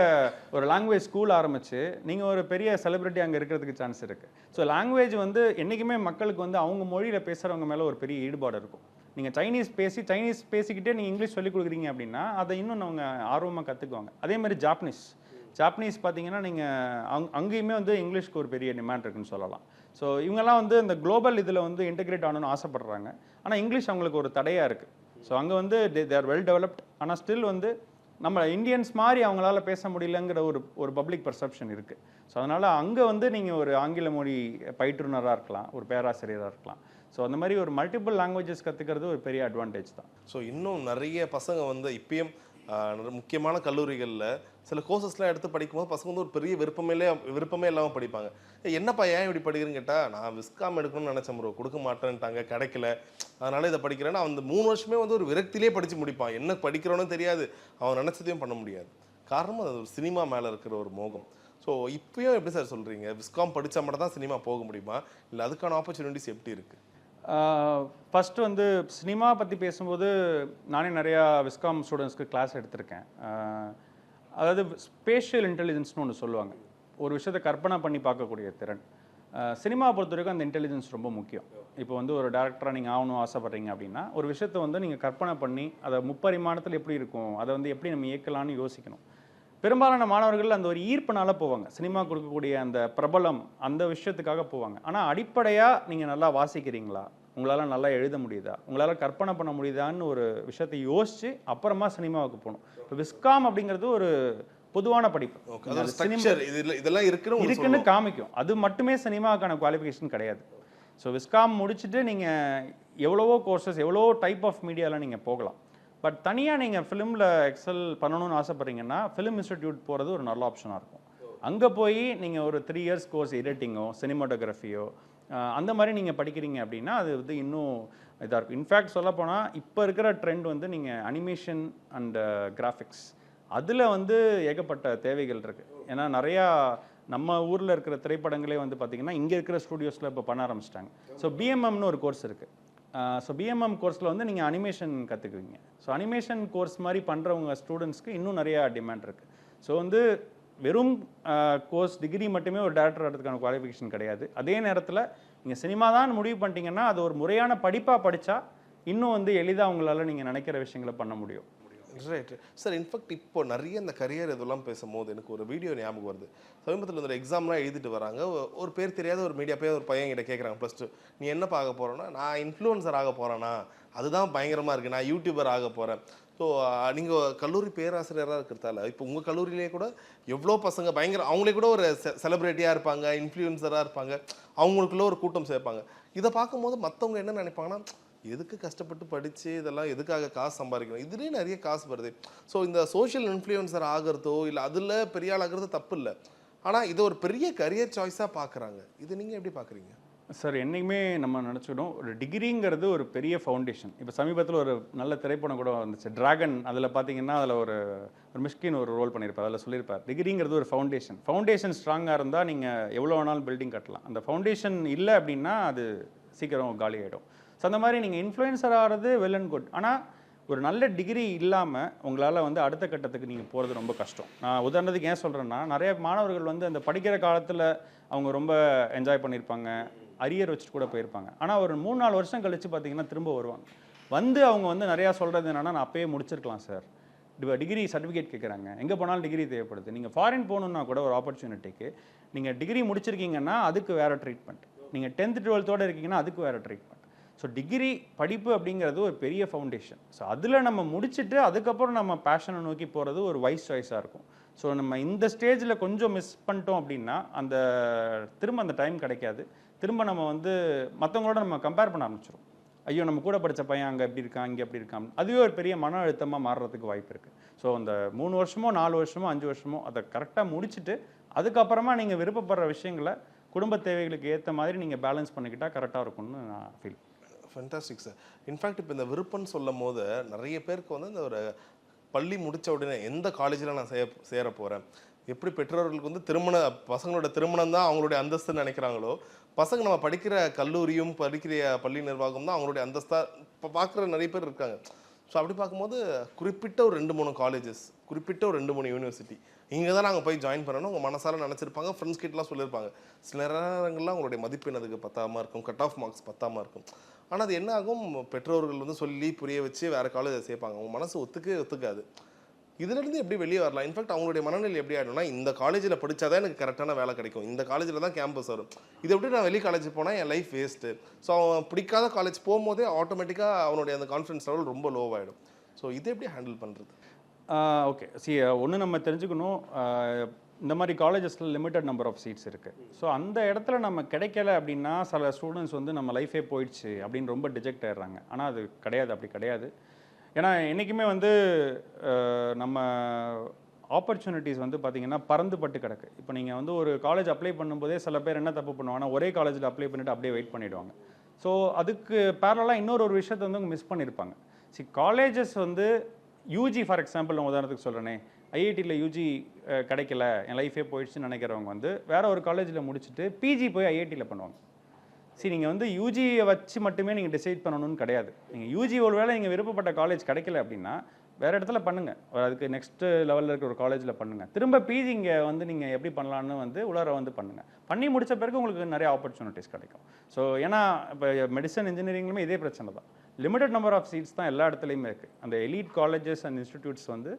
ஒரு லாங்குவேஜ் ஸ்கூல் ஆரம்பிச்சு நீங்க ஒரு பெரிய செலிபிரிட்டி அங்க இருக்கிறதுக்கு சான்ஸ் இருக்கு. ஸோ லாங்குவேஜ் வந்து என்னைக்குமே மக்களுக்கு வந்து அவங்க மொழியில பேசுறவங்க மேல ஒரு பெரிய ஈடுபாடு இருக்கும். நீங்கள் சைனீஸ் பேசி சைனீஸ் பேசிக்கிட்டே நீங்கள் இங்கிலீஷ் சொல்லிக் கொடுக்குறீங்க அப்படின்னா அதை இன்னும் அவங்க ஆர்வமாக கற்றுக்குவாங்க அதே மாதிரி ஜாப்பனீஸ் ஜாப்பனீஸ் பார்த்தீங்கன்னா நீங்கள் அங் அங்கேயுமே வந்து இங்கிலீஷ்க்கு ஒரு பெரிய டிமாண்ட் இருக்குன்னு சொல்லலாம். ஸோ இவங்கெல்லாம் வந்து இந்த குளோபல் இதில் வந்து இன்டெகிரேட் ஆகணும்னு ஆசைப்படுறாங்க. ஆனால் இங்கிலீஷ் அவங்களுக்கு ஒரு தடையாக இருக்குது ஸோ அங்கே வந்து தே ஆர் வெல் டெவலப்ட் ஆனால் ஸ்டில் வந்து நம்ம இந்தியன்ஸ் மாதிரி அவங்களால பேச முடியலங்கிற ஒரு ஒரு பப்ளிக் பர்செப்ஷன் இருக்குது ஸோ அதனால் அங்கே வந்து நீங்கள் ஒரு ஆங்கில மொழி பயிற்றுனராக இருக்கலாம் ஒரு பேராசிரியராக இருக்கலாம். ஸோ அந்த மாதிரி ஒரு மல்டிபிள் லாங்குவேஜஸ் கற்றுக்கிறது ஒரு பெரிய அட்வான்டேஜ் தான். ஸோ இன்னும் நிறைய பசங்க வந்து இப்பயும் முக்கியமான கல்லூரிகளில் சில கோர்சஸ்லாம் எடுத்து படிக்கும்போது பசங்க வந்து ஒரு பெரிய விருப்பமே விருப்பமே இல்லாமல் படிப்பாங்க. என்னப்பா ஏன் இப்படி படிக்கிறேன்னு கேட்டால் நான் விஸ்காம் எடுக்கணும்னு நினச்சேன் ப்ரோ கொடுக்க மாட்டேன்ட்டாங்க கிடைக்கல. அதனால இதை படிக்கிறேன்னா அந்த மூணு வருஷமே வந்து ஒரு விரக்தியிலே படித்து முடிப்பான். என்ன படிக்கிறோன்னு தெரியாது. அவன் நினச்சதையும் பண்ண முடியாது. காரணம் அது ஒரு சினிமா மேலே இருக்கிற ஒரு மோகம். ஸோ இப்பயும் எப்படி சார் சொல்கிறீங்க விஸ்காம் படித்தா மட்டும் தான் சினிமா போக முடியுமா? இல்லை அதுக்கான ஆப்பர்ச்சுனிட்டிஸ் எப்படி இருக்குது ஃபஸ்ட்டு வந்து சினிமா பற்றி பேசும்போது நானே நிறையா விஸ்காம் ஸ்டூடெண்ட்ஸ்க்கு கிளாஸ் எடுத்திருக்கேன். அதாவது ஸ்பேஷியல் இன்டெலிஜென்ஸ்னு ஒன்று சொல்லுவாங்க. ஒரு விஷயத்தை கற்பனை பண்ணி பார்க்கக்கூடிய திறன். சினிமா பொறுத்த வரைக்கும் அந்த இன்டெலிஜென்ஸ் ரொம்ப முக்கியம். இப்போ வந்து ஒரு டேரக்டராக நீங்கள் ஆகணும் ஆசைப்பட்றீங்க அப்படின்னா ஒரு விஷயத்தை வந்து நீங்கள் கற்பனை பண்ணி அதை முப்பரிமாணத்தில் எப்படி இருக்கும் அதை வந்து எப்படி நம்ம இயக்கலான்னு யோசிக்கணும். பெரும்பாலான மாணவர்கள் அந்த ஒரு ஈர்ப்புனால போவாங்க. சினிமா கொடுக்கக்கூடிய அந்த பிரபலம் அந்த விஷயத்துக்காக போவாங்க. ஆனால் அடிப்படையாக நீங்கள் நல்லா வாசிக்கிறீங்களா? உங்களால் நல்லா எழுத முடியுதா? உங்களால் கற்பனை பண்ண முடியுதான்னு ஒரு விஷயத்தை யோசிச்சு அப்புறமா சினிமாவுக்கு போகணும். இப்போ விஸ்காம் அப்படிங்கிறது ஒரு பொதுவான படிப்பு. இதெல்லாம் இருக்குன்னு. காமிக்கும். அது மட்டுமே சினிமாவுக்கான குவாலிஃபிகேஷன் கிடையாது. ஸோ விஸ்காம் முடிச்சுட்டு நீங்கள் எவ்வளவோ கோர்சஸ் எவ்வளவோ டைப் ஆஃப் மீடியாவில் நீங்கள் போகலாம். பட் தனியாக நீங்கள் ஃபிலிமில் எக்ஸல் பண்ணணும்னு ஆசைப்பட்றீங்கன்னா ஃபிலிம் இன்ஸ்டிடியூட் போகிறது ஒரு நல்ல ஆப்ஷனாக இருக்கும். அங்கே போய் நீங்கள் ஒரு த்ரீ இயர்ஸ் கோர்ஸ் எடிட்டிங்கோ சினிமாட்டோகிராஃபியோ அந்த மாதிரி நீங்கள் படிக்கிறீங்க அப்படின்னா அது வந்து இன்னும் இதாக இருக்கும். இன்ஃபேக்ட் சொல்லப்போனால் இப்போ இருக்கிற ட்ரெண்ட் வந்து நீங்கள் அனிமேஷன் அண்ட் கிராஃபிக்ஸ் அதில் வந்து ஏகப்பட்ட தேவைகள் இருக்குது ஏன்னா நிறையா நம்ம ஊரில் இருக்கிற திரைப்படங்களே வந்து பார்த்திங்கன்னா இங்கே இருக்கிற ஸ்டூடியோஸில் இப்போ பண்ண ஆரம்பிச்சிட்டாங்க. ஸோ பிஎம்எம்னு ஒரு கோர்ஸ் இருக்குது ஸோ பிஎம்எம் கோர்ஸில் வந்து நீங்கள் அனிமேஷன் கற்றுக்குவீங்க ஸோ அனிமேஷன் கோர்ஸ் மாதிரி பண்ணுறவங்க ஸ்டூடெண்ட்ஸ்க்கு இன்னும் நிறையா டிமாண்ட் இருக்குது ஸோ வந்து வெறும் கோர்ஸ் டிகிரி மட்டுமே ஒரு டேரக்டர் ஆகிறதுக்கான குவாலிஃபிகேஷன் கிடையாது. அதே நேரத்தில் நீங்கள் சினிமா தான் முடிவு பண்ணிட்டீங்கன்னா அது ஒரு முறையான படிப்பாக படித்தா இன்னும் வந்து எளிதாக உங்களால் நீங்கள் நினைக்கிற விஷயங்களை பண்ண முடியும். ரைட் சார் இன்ஃபேக்ட் இப்போ நிறைய இந்த கரியர் இதெல்லாம் பேசும்போது எனக்கு ஒரு வீடியோ ஞாபகம் வருது. சமீபத்தில் ஒரு எக்ஸாம்லாம் எழுதிட்டு வராங்க. ஒரு பேர் தெரியாத ஒரு மீடியா போய் ஒரு பையன் கிட்ட கேட்குறாங்க ப்ளஸ் டூ நீ என்ன பார்க்க போகிறோன்னா நான் இன்ஃப்ளூயன்சர் ஆக போகிறேன்னா அதுதான் பயங்கரமாக இருக்குது நான் யூடியூபர் ஆக போகிறேன் ஸோ நீங்கள் கல்லூரி பேராசிரியராக இருக்கிறதால இப்போ உங்கள் கல்லூரியிலே கூட எவ்வளோ பசங்க பயங்கர அவங்களே கூட ஒரு செலிப்ரிட்டியாக இருப்பாங்க இன்ஃப்ளூயன்சராக இருப்பாங்க. அவங்களுக்குள்ள ஒரு கூட்டம் சேர்ப்பாங்க. இதை பார்க்கும்போது மற்றவங்க என்ன நினைப்பாங்கன்னா எதுக்கு கஷ்டப்பட்டு படித்து இதெல்லாம் எதுக்காக காசு சம்பாதிக்கணும்? இதுலேயும் நிறைய காசு வருது. ஸோ இந்த சோஷியல் இன்ஃப்ளூயன்சர் ஆகிறதோ இல்லை அதில் பெரிய ஆள் ஆகிறது தப்பு இல்லை. ஆனால் இதை ஒரு பெரிய கரியர் சாய்ஸாக பார்க்குறாங்க இது நீங்கள் எப்படி பார்க்குறீங்க சார் என்றைக்குமே நம்ம நினச்சிடும் ஒரு டிகிரிங்கிறது ஒரு பெரிய ஃபவுண்டேஷன் இப்போ சமீபத்தில் ஒரு நல்ல திரைப்படம் கூட வந்துச்சு. டிராகன் அதில் பார்த்தீங்கன்னா அதில் ஒரு ஒரு மிஷ்கின் ஒரு ரோல் பண்ணியிருப்பார். அதில் சொல்லியிருப்பார். டிகிரிங்கிறது ஒரு ஃபவுண்டேஷன் ஃபவுண்டேஷன் ஸ்ட்ராங்காக இருந்தால் நீங்கள் எவ்வளோ வேணாலும் பில்டிங் கட்டலாம். அந்த ஃபவுண்டேஷன் இல்லை அப்படின்னா அது சீக்கிரம் காலி ஆகிடும் ஸோ அந்த மாதிரி நீங்கள் இன்ஃப்ளூயன்சர் ஆகிறது வெல் அண்ட் குட் ஆனால் ஒரு நல்ல டிகிரி இல்லாமல் உங்களால் வந்து அடுத்த கட்டத்துக்கு நீங்கள் போகிறது ரொம்ப கஷ்டம். நான் உதாரணத்துக்கு ஏன் சொல்கிறேன்னா நிறைய மாணவர்கள் வந்து அந்த படிக்கிற காலத்தில் அவங்க ரொம்ப என்ஜாய் பண்ணியிருப்பாங்க அரியர் வச்சுட்டு கூட போயிருப்பாங்க. ஆனால் ஒரு மூணு நாலு வருஷம் கழித்து பார்த்தீங்கன்னா திரும்ப வருவாங்க. வந்து அவங்க வந்து நிறையா சொல்கிறது என்னென்னா நான் அப்பயே முடிச்சிருக்கலாம் சார் டிகிரி சர்டிஃபிகேட் கேட்குறாங்க எங்கே போனாலும் டிகிரி தேவைப்படுது. நீங்கள் ஃபாரின் போகணுன்னா கூட ஒரு ஆப்பர்ச்சுனிட்டிக்கு நீங்கள் டிகிரி முடிச்சிருக்கீங்கன்னா அதுக்கு வேறு ட்ரீட்மெண்ட் நீங்கள் டென்த்து டுவெல்த்தோடு இருக்கீங்கன்னா அதுக்கு வேறு ட்ரீட்மெண்ட் ஸோ டிகிரி படிப்பு அப்படிங்கிறது ஒரு பெரிய ஃபவுண்டேஷன் ஸோ அதில் நம்ம முடிச்சுட்டு அதுக்கப்புறம் நம்ம பேஷனை நோக்கி போகிறது ஒரு வைஸ் சாய்ஸாக இருக்கும். ஸோ நம்ம இந்த ஸ்டேஜில் கொஞ்சம் மிஸ் பண்ணிட்டோம் அப்படின்னா அந்த திரும்ப அந்த டைம் கிடைக்காது. திரும்ப நம்ம வந்து மற்றவங்களோட நம்ம கம்பேர் பண்ண ஆரம்பிச்சிடும் ஐயோ நம்ம கூட படித்த பையன் அங்கே எப்படி இருக்கான் இங்கே எப்படி இருக்கான். அதுவே ஒரு பெரிய மன அழுத்தமாக மாறுறதுக்கு வாய்ப்பு இருக்குது ஸோ அந்த மூணு வருஷமோ நாலு வருஷமோ அஞ்சு வருஷமோ அதை கரெக்டாக முடிச்சுட்டு அதுக்கப்புறமா நீங்கள் விருப்பப்படுற விஷயங்களை குடும்ப தேவைகளுக்கு ஏற்ற மாதிரி நீங்கள் பேலன்ஸ் பண்ணிக்கிட்டால் கரெக்டாக இருக்கும்னு நான் ஃபீல் ஃபென்டாஸ்டிக் சார் இன்ஃபேக்ட் இப்போ இந்த விருப்பம்னு சொல்லும் போது நிறைய பேருக்கு வந்து இந்த ஒரு பள்ளி முடித்த உடனே எந்த காலேஜில் நான் செய்ய சேர போகிறேன் எப்படி பெற்றோர்களுக்கு வந்து திருமண பசங்களோட திருமணம் தான் அவங்களுடைய அந்தஸ்துன்னு நினைக்கிறாங்களோ பசங்க நம்ம படிக்கிற கல்லூரியும் படிக்கிற பள்ளி நிர்வாகம் தான் அவங்களுடைய அந்தஸ்தாக இப்போ பார்க்குற நிறைய பேர் இருக்காங்க. ஸோ அப்படி பார்க்கும்போது குறிப்பிட்ட ஒரு ரெண்டு மூணு காலேஜஸ் குறிப்பிட்ட ஒரு ரெண்டு மூணு யூனிவர்சிட்டி இங்கே தான் நாங்கள் போய் ஜாயின் பண்ணணும். உங்கள் மனசார நினச்சிருப்பாங்க ஃப்ரெண்ட்ஸ் கிட்டலாம் சொல்லியிருப்பாங்க. சில நேரங்கள்லாம் அவங்களுடைய மதிப்பெண் அதுக்கு பத்தாமல் இருக்கும் கட் ஆஃப் மார்க்ஸ் பத்தாமல் இருக்கும். ஆனால் அது என்ன ஆகும்? பெற்றோர்கள் வந்து சொல்லி புரிய வச்சு வேறு காலேஜை சேர்ப்பாங்க. அவங்க மனசு ஒத்துக்கவே ஒத்துக்காது. இதுலேருந்து எப்படி வெளியே வரலாம்? இன்ஃபேக்ட் அவங்களுடைய மனநிலை எப்படி ஆகிடும்னா இந்த காலேஜில் படிச்சாதான் எனக்கு கரெக்டான வேலை கிடைக்கும். இந்த காலேஜில் தான் கேம்பஸ் வரும். இதை எப்படி நான் வெளி காலேஜ் போனால் என் லைஃப் வேஸ்ட்டு ஸோ அவன் பிடிக்காத காலேஜ் போகும்போதே ஆட்டோமேட்டிக்காக அவனுடைய அந்த கான்ஃபிடன்ஸ் லெவல் ரொம்ப லோவாகிடும் ஸோ இதை எப்படி ஹேண்டில் பண்ணுறது ஓகே சி ஒன்று நம்ம தெரிஞ்சுக்கணும். இந்த மாதிரி காலேஜஸில் லிமிட்டட் நம்பர் ஆஃப் சீட்ஸ் இருக்குது ஸோ அந்த இடத்துல நம்ம கிடைக்கல அப்படின்னா சில ஸ்டூடெண்ட்ஸ் வந்து நம்ம லைஃபே போயிடுச்சு அப்படின்னு ரொம்ப டிஜெக்ட் ஆயிடுறாங்க. ஆனால் அது கிடையாது. அப்படி கிடையாது. ஏன்னா என்றைக்குமே வந்து நம்ம ஆப்பர்ச்சுனிட்டிஸ் வந்து பார்த்தீங்கன்னா பறந்துபட்டு கிடக்கு. இப்போ நீங்கள் வந்து ஒரு காலேஜ் அப்ளை பண்ணும்போதே சில பேர் என்ன தப்பு பண்ணுவாங்கன்னா ஒரே காலேஜில் அப்ளை பண்ணிட்டு அப்படியே வெயிட் பண்ணிடுவாங்க. ஸோ அதுக்கு பேரலாக இன்னொரு ஒரு விஷயத்தை வந்து மிஸ் பண்ணியிருப்பாங்க சி காலேஜஸ் வந்து யூஜி ஃபார் எக்ஸாம்பிள் நான் உதாரணத்துக்கு சொல்கிறேனே ஐஐடியில் யூஜி கிடைக்கல என் லைஃபே போயிடுச்சுன்னு நினைக்கிறவங்க வந்து வேற ஒரு காலேஜில் முடிச்சுட்டு பிஜி போய் ஐஐடியில் பண்ணுவாங்க. சரி நீங்கள் வந்து யூஜியை வச்சு மட்டுமே நீங்கள் டிசைட் பண்ணணும்னு கிடையாது. நீங்கள் யூஜி ஒரு வேளை நீங்கள் விருப்பப்பட்ட காலேஜ் கிடைக்கல அப்படின்னா வேறு இடத்துல பண்ணுங்கள் அதுக்கு நெக்ஸ்ட்டு லெவலில் இருக்கிற ஒரு காலேஜில் பண்ணுங்கள் திரும்ப பிஜி இங்கே வந்து நீங்கள் எப்படி பண்ணலான்னு வந்து உலர வந்து பண்ணுங்கள் பண்ணி முடித்த பிறகு உங்களுக்கு நிறைய ஆப்பர்ச்சுனிட்டிஸ் கிடைக்கும். ஸோ ஏன்னா இப்போ மெடிசன் இன்ஜினியரிங்லுமே இதே பிரச்சனை தான். லிமிடெட் நம்பர் ஆஃப் சீட்ஸ் தான் எல்லா இடத்துலையுமே இருக்குது அந்த எலீட் காலேஜஸ் அண்ட் இன்ஸ்டிடியூட்ஸ் வந்து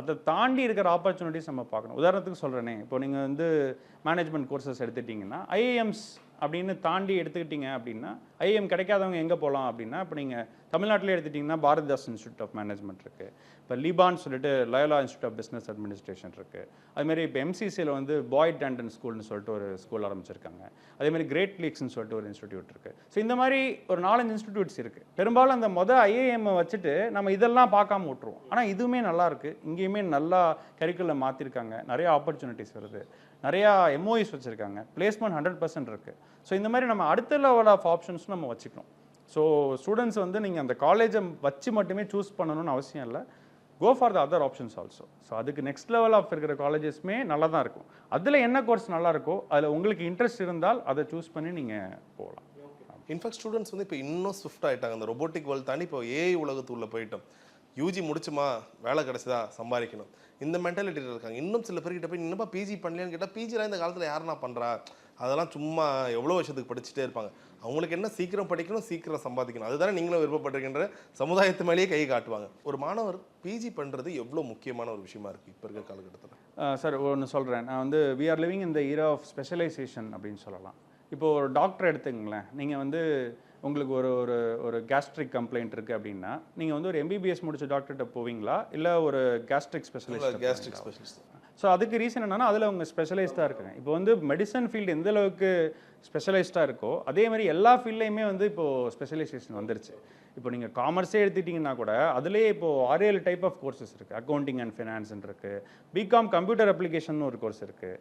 அதை தாண்டி இருக்கிற ஆப்பர்ச்சுனிட்டிஸ் நம்ம பார்க்கணும். உதாரணத்துக்கு சொல்கிறேனே இப்போ நீங்கள் வந்து மேனேஜ்மெண்ட் கோர்சஸ் எடுத்துட்டிங்கன்னா ஐஏஎம்ஸ் அப்படின்னு தாண்டி எடுத்துக்கிட்டீங்க அப்படின்னா ஐஏஎம் கிடைக்காதவங்க எங்கே போகலாம் அப்படின்னா இப்போ நீங்கள் தமிழ்நாட்டிலே எடுத்துட்டிங்கன்னா பாரதிதாஸ் இன்ஸ்டியூட் ஆஃப் மேனேஜ்மெண்ட் இருக்குது இப்போ லிபான் சொல்லிட்டு Loyola institute of business administration இருக்குது அதுமாரி இப்போ எம்சிசியில் வந்து பாய்ட் டேண்டன் ஸ்கூல்னு சொல்லிட்டு ஒரு ஸ்கூல் ஆரம்பிச்சிருக்காங்க. அதேமாதிரி கிரேட் லீக்ஸ்னு சொல்லிட்டு ஒரு இன்ஸ்டிடியூட் இருக்குது ஸோ இந்த மாதிரி ஒரு நாலஞ்சு இன்ஸ்டிடியூட்ஸ் இருக்குது பெரும்பாலும் அந்த மொதல் ஐஏஎம் வச்சுட்டு நம்ம இதெல்லாம் பார்க்காம விட்ருவோம் ஆனால் இதுவுமே நல்லாயிருக்கு இங்கேயுமே நல்லா கரிக்குலம் மாற்றிருக்காங்க நிறைய ஆப்பர்ச்சுனிட்டிஸ் வருது. நிறையா எம்ஓஇஸ் வச்சுருக்காங்க. பிளேஸ்மெண்ட் ஹண்ட்ரட் பர்சன்ட் இருக்குது ஸோ இந்த மாதிரி நம்ம அடுத்த லெவல் ஆஃப் ஆப்ஷன்ஸ் நம்ம வச்சுக்கணும். ஸோ ஸ்டூடெண்ட்ஸ் வந்து நீங்கள் அந்த காலேஜை வச்சு மட்டுமே சூஸ் பண்ணணும்னு அவசியம் இல்லை. Go for the other options also so அதுக்கு நெக்ஸ்ட் லெவல் ஆஃப் இருக்கிற காலேஜஸ்மே நல்லா தான் இருக்கும். அதில் என்ன கோர்ஸ் நல்லா இருக்கோ அதில் உங்களுக்கு இன்ட்ரெஸ்ட் இருந்தால் அதை சூஸ் பண்ணி நீங்கள் போகலாம். இன்ஃபேக்ட் ஸ்டூடெண்ட்ஸ் வந்து இப்போ இன்னும் ஸ்விஃப்ட் ஆகிட்டாங்க அந்த ரொபோட்டிக் வேர்ல்ட் தாண்டி இப்போ ஏஐ உலகத்துக்குள்ளே போயிட்டோம். யூஜி முடிச்சுமா? வேலை கிடைச்சதா? சம்பாதிக்கணும். இந்த மென்டாலிட்டியில் இருக்காங்க. இன்னும் சில பேர்கிட்ட போய் இன்னும் பிஜி பண்ணலையான்னு கேட்டால் பிஜிலாம் இந்த காலத்தில் யாருன்னா பண்ணுறா அதெல்லாம் சும்மா எவ்வளோ வருஷத்துக்கு படிச்சுட்டே இருப்பாங்க. அவங்களுக்கு என்ன சீக்கிரம் படிக்கணும் சீக்கிரம் சம்பாதிக்கணும். அதுதானே நீங்களும் விருப்பப்பட்டிருக்கின்ற சமுதாயத்து மேலேயே கை காட்டுவாங்க. ஒரு மாணவர் பிஜி பண்ணுறது எவ்வளோ முக்கியமான ஒரு விஷயமா இருக்குது இப்போ இருக்கிற காலகட்டத்தில்? சார் ஒன்று சொல்கிறேன் நான் வந்து வி ஆர் லிவிங் இந்த இயர் ஆஃப் ஸ்பெஷலைசேஷன் அப்படின்னு சொல்லலாம். இப்போ ஒரு டாக்டர் எடுத்துங்களேன் நீங்கள் வந்து உங்களுக்கு ஒரு ஒரு ஒரு கேஸ்ட்ரிக் கம்ப்ளைண்ட் இருக்குது அப்படின்னா நீங்கள் வந்து ஒரு எம்பிபிஎஸ் முடிச்ச டாக்டர்கிட்ட போவீங்களா? இல்லை ஒரு gastric specialist gastric specialist so அதுக்கு ரீசன் என்னன்னா அதில் அவங்க ஸ்பெஷலைஸ்டாக இருக்காங்க இப்போ வந்து மெடிசன் ஃபீல்டு எந்த அளவுக்கு ஸ்பெஷலைஸ்டாக இருக்கோ அதே மாதிரி எல்லா ஃபீல்ட்லையுமே வந்து இப்போது ஸ்பெஷலைசேஷன் வந்துருச்சு. இப்போ நீங்கள் காமர்ஸே எடுத்துட்டிங்கன்னா கூட அதுலேயே இப்போது ஆறு ஏழு டைப் ஆஃப் கோர்சஸ் இருக்குது அக்கௌண்டிங் அண்ட் ஃபினான்ஸ்னு இருக்குது பிகாம் கம்ப்யூட்டர் அப்ளிகேஷன் ஒரு கோர்ஸ் இருக்குது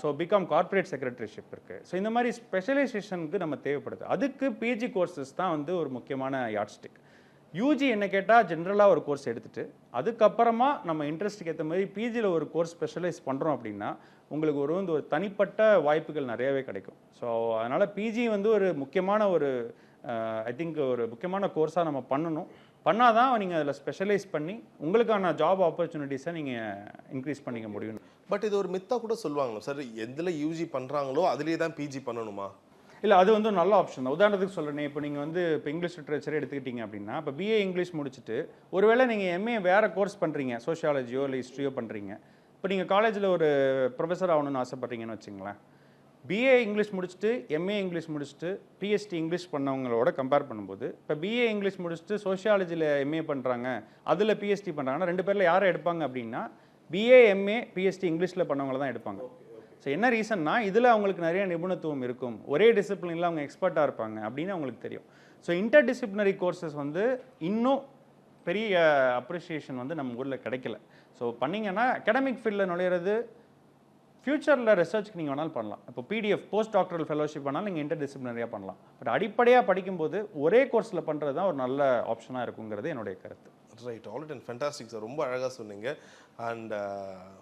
ஸோ பிகாம் கார்ப்பரேட் செக்ரட்டரிஷிப் இருக்குது ஸோ இந்த மாதிரி ஸ்பெஷலைசேஷனுக்கு நம்ம தேவைப்படுது. அதுக்கு பிஜி கோர்சஸ் தான் வந்து ஒரு முக்கியமான யாட்ஸ்டிக் யூஜி என்ன கேட்டால் ஜென்ரலாக ஒரு கோர்ஸ் எடுத்துகிட்டு அதுக்கப்புறமா நம்ம இன்ட்ரெஸ்ட்டுக்கு ஏற்ற மாதிரி பிஜியில் ஒரு கோர்ஸ் ஸ்பெஷலைஸ் பண்ணுறோம் அப்படின்னா உங்களுக்கு ஒரு வந்து ஒரு தனிப்பட்ட வாய்ப்புகள் நிறையவே கிடைக்கும். ஸோ அதனால் பிஜி வந்து ஒரு முக்கியமான ஒரு ஐ திங்க் ஒரு முக்கியமான கோர்ஸாக நம்ம பண்ணணும். பண்ணால் தான் நீங்கள் அதில் ஸ்பெஷலைஸ் பண்ணி உங்களுக்கான ஜாப் ஆப்பர்ச்சுனிட்டிஸை நீங்கள் இன்க்ரீஸ் பண்ணிக்க முடியும். பட் இது ஒரு மித்தா கூட சொல்லுவாங்களோ? சார் எதில் யூஜி பண்ணுறாங்களோ அதுலேயே தான் பிஜி பண்ணணுமா? இல்லை அது வந்து நல்ல ஆப்ஷன் தான். உதாரணத்துக்கு சொல்கிறேன் இப்போ நீங்கள் வந்து இப்போ இங்கிலீஷ் லிட்ரேச்சரே எடுத்துக்கிட்டீங்க அப்படின்னா இப்போ பிஏ இங்கிலீஷ் முடிச்சுட்டு ஒருவேளை நீங்கள் எம்ஏ வேறு கோர்ஸ் பண்ணுறீங்க சோஷியாலஜியோ இல்லை ஹிஸ்ட்ரியோ பண்ணுறீங்க இப்போ நீங்கள் காலேஜில் ஒரு ப்ரொஃபஸர் ஆகணும்னு ஆசைப்பட்றீங்கன்னு வச்சுங்களேன் பிஏ இங்கிலீஷ் முடிச்சுட்டு எம்ஏ இங்கிலீஷ் முடிச்சுட்டு பிஎஸ்டி இங்கிலீஷ் பண்ணவங்களோட கம்பேர் பண்ணும்போது இப்போ பிஏ இங்கிலீஷ் முடிச்சுட்டு சோஷியாலஜியில் எம்ஏ பண்ணுறாங்க அதில் பிஎஸ்டி பண்ணுறாங்கன்னா ரெண்டு பேரில் யாரை எடுப்பாங்க அப்படின்னா பிஏ எம்ஏ பிஎஸ்டி இங்கிலீஷில் பண்ணவங்கள தான் எடுப்பாங்க. ஸோ என்ன ரீசன்னா இதில் அவங்களுக்கு நிறைய நிபுணத்துவம் இருக்கும். ஒரே டிசிப்ளினில் அவங்க எக்ஸ்பர்ட்டாக இருப்பாங்க அப்படின்னு அவங்களுக்கு தெரியும். ஸோ இன்டர் டிசிப்ளினரி கோர்சஸ் வந்து இன்னும் பெரிய அப்ரிஷியேஷன் வந்து நம்ம ஊரில் கிடைக்கல. ஸோ பண்ணீங்கன்னா அகடமிக் ஃபீல்டில் நுழையிறது ஃப்யூச்சரில் ரிசர்ச்க்கு நீங்கள் வேணாலும் பண்ணலாம். இப்போ பிடிஎஃப் போஸ்ட் டாக்டரல் ஃபெலோஷிப் பண்ணாலும் நீங்கள் இன்டர் டிசிப்ளினரியாக பண்ணலாம். பட் அடிப்படையாக படிக்கும்போது ஒரே கோர்ஸில் பண்ணுறது தான் ஒரு நல்ல ஆப்ஷனாக இருக்குங்கிறது என்னுடைய கருத்து. Right all and fantastic sir ரொம்ப அழகாக சொன்னீங்க. And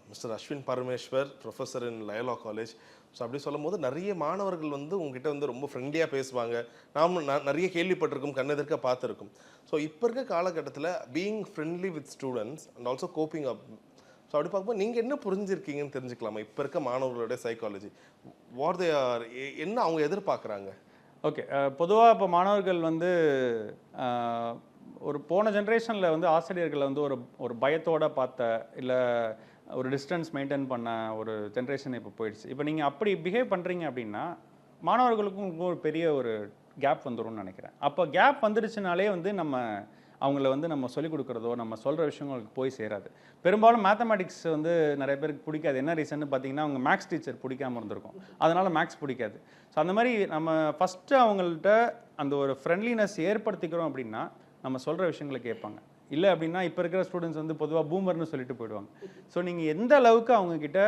mister Ashwin Parameswar professor in Loyola college so அப்படி சொல்லும்போது நிறைய மாணவர்கள் வந்து உங்ககிட்ட வந்து ரொம்ப ஃப்ரெண்ட்லியாக பேசுவாங்க. நாம் ந- நிறைய கேள்விப்பட்டிருக்கோம் கண்ணெதிர்க்க பார்த்துருக்கோம். ஸோ இப்போ இருக்க காலகட்டத்தில் being friendly with students and also coping up so அப்படி பார்க்கும்போது நீங்கள் என்ன புரிஞ்சிருக்கீங்கன்னு தெரிஞ்சுக்கலாமா? இப்போ இருக்க மாணவர்களுடைய சைக்காலஜி வாட் தே ஆர் என்ன அவங்க எதிர்பார்க்குறாங்க? ஓகே பொதுவாக இப்போ மாணவர்கள் வந்து ஒரு போன ஜென்ரேஷனில் வந்து ஆசிரியர்களை வந்து ஒரு ஒரு பயத்தோடு பார்த்த இல்லை ஒரு டிஸ்டன்ஸ் மெயின்டைன் பண்ண ஒரு ஜென்ரேஷன் இப்போ போயிடுச்சு. இப்போ நீங்கள் அப்படி பிஹேவ் பண்ணுறீங்க அப்படின்னா மாணவர்களுக்கும் ஒரு பெரிய ஒரு கேப் வந்துடும்னு நினைக்கிறேன். அப்போ கேப் வந்துடுச்சுனாலே வந்து நம்ம அவங்கள வந்து நம்ம சொல்லிக் கொடுக்குறதோ நம்ம சொல்கிற விஷயங்களுக்கு போய் சேராது. பெரும்பாலும் மேத்தமெட்டிக்ஸ் வந்து நிறைய பேருக்கு பிடிக்காது. என்ன ரீசன் பார்த்தீங்கன்னா அவங்க மேக்ஸ் டீச்சர் பிடிக்காமல் இருந்திருக்கும். அதனால் மேக்ஸ் பிடிக்காது. ஸோ அந்த மாதிரி நம்ம ஃபஸ்ட்டு அவங்கள்ட்ட அந்த ஒரு ஃப்ரெண்ட்லினஸ் ஏற்படுத்திக்கிறோம் அப்படின்னா நம்ம சொல்கிற விஷயங்களை கேட்பாங்க. இல்லை அப்படின்னா இப்போ இருக்கிற ஸ்டூடெண்ட்ஸ் வந்து பொதுவாக பூமர்னு சொல்லிட்டு போயிடுவாங்க. ஸோ நீங்கள் எந்த அளவுக்கு அவங்கக்கிட்ட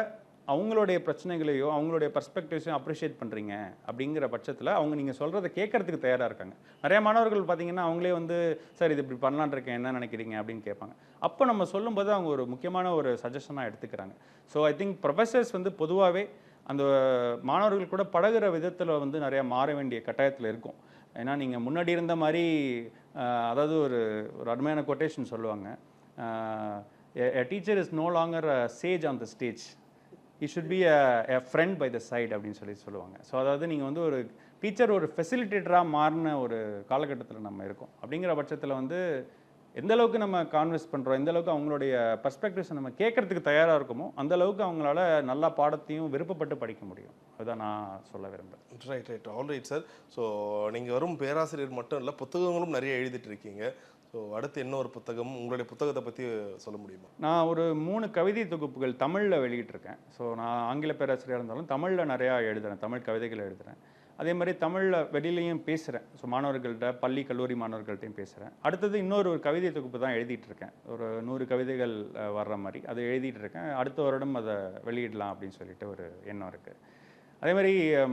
அவங்களுடைய பிரச்சனைகளையோ அவங்களுடைய பர்ஸ்பெக்டிவ்ஸையும் அப்ரிஷியேட் பண்ணுறீங்க அப்படிங்கிற பட்சத்தில் அவங்க நீங்கள் சொல்கிறத கேட்கறதுக்கு தயாராக இருக்காங்க. நிறைய மாணவர்கள் பார்த்தீங்கன்னா அவங்களே வந்து சார் இது இப்படி பண்ணலான்ருக்கேன் என்ன நினைக்கிறீங்க? அப்படின்னு கேட்பாங்க. அப்போ நம்ம சொல்லும்போது அவங்க ஒரு முக்கியமான ஒரு சஜஷனாக எடுத்துக்கிறாங்க. ஸோ ஐ திங்க் ப்ரொஃபஸர்ஸ் வந்து பொதுவாகவே அந்த மாணவர்கள் கூட பழகிற விதத்தில் வந்து நிறையா மாற வேண்டிய கட்டாயத்தில் இருக்கும். ஏன்னா நீங்கள் முன்னாடி இருந்த மாதிரி அதாவது ஒரு ஒரு அருமையான கொட்டேஷன் சொல்லுவாங்க. A teacher is no longer sage on the stage he should be a friend by the side அப்படின்னு சொல்லி சொல்லுவாங்க. ஸோ அதாவது நீங்கள் வந்து ஒரு டீச்சர் ஒரு ஃபெசிலிட்டேட்டராக மாறின ஒரு காலகட்டத்தில் நம்ம இருக்கோம். அப்படிங்கிற பட்சத்தில் வந்து எந்த அளவுக்கு நம்ம கான்வெஸ்ட் பண்ணுறோம் எந்த அளவுக்கு அவங்களுடைய பர்ஸ்பெக்டிவ்ஸை நம்ம கேட்கறதுக்கு தயாராக இருக்குமோ அந்த அளவுக்கு அவங்களால நல்லா பாடத்தையும் விருப்பப்பட்டு படிக்க முடியும். அதுதான் நான் சொல்ல விரும்புகிறேன் right right all right sir so நீங்கள் வரும் பேராசிரியர் மட்டும் இல்லை புத்தகங்களும் நிறைய எழுதிட்டு இருக்கீங்க. ஸோ அடுத்து என்ன ஒரு புத்தகம் உங்களுடைய புத்தகத்தை பற்றி சொல்ல முடியுமா? நான் ஒரு மூணு கவிதை தொகுப்புகள் தமிழில் வெளியிட்டிருக்கேன். ஸோ நான் ஆங்கில பேராசிரியராக இருந்தாலும் தமிழில் நிறையா எழுதுறேன். தமிழ் கவிதைகள் எழுதுறேன். அதே மாதிரி தமிழில் வெளியிலையும் பேசுகிறேன் ஸோ மாணவர்கள்ட்ட பள்ளி கல்லூரி மாணவர்கள்ட்டையும் பேசுகிறேன் அடுத்தது இன்னொரு ஒரு கவிதை தொகுப்பு தான் எழுதிட்டு இருக்கேன். ஒரு நூறு கவிதைகள் வர்ற மாதிரி. அதை எழுதிட்டு இருக்கேன். அடுத்த வருடம் அதை வெளியிடலாம் அப்படின்னு சொல்லிட்டு ஒரு எண்ணம் இருக்குது அதே மாதிரி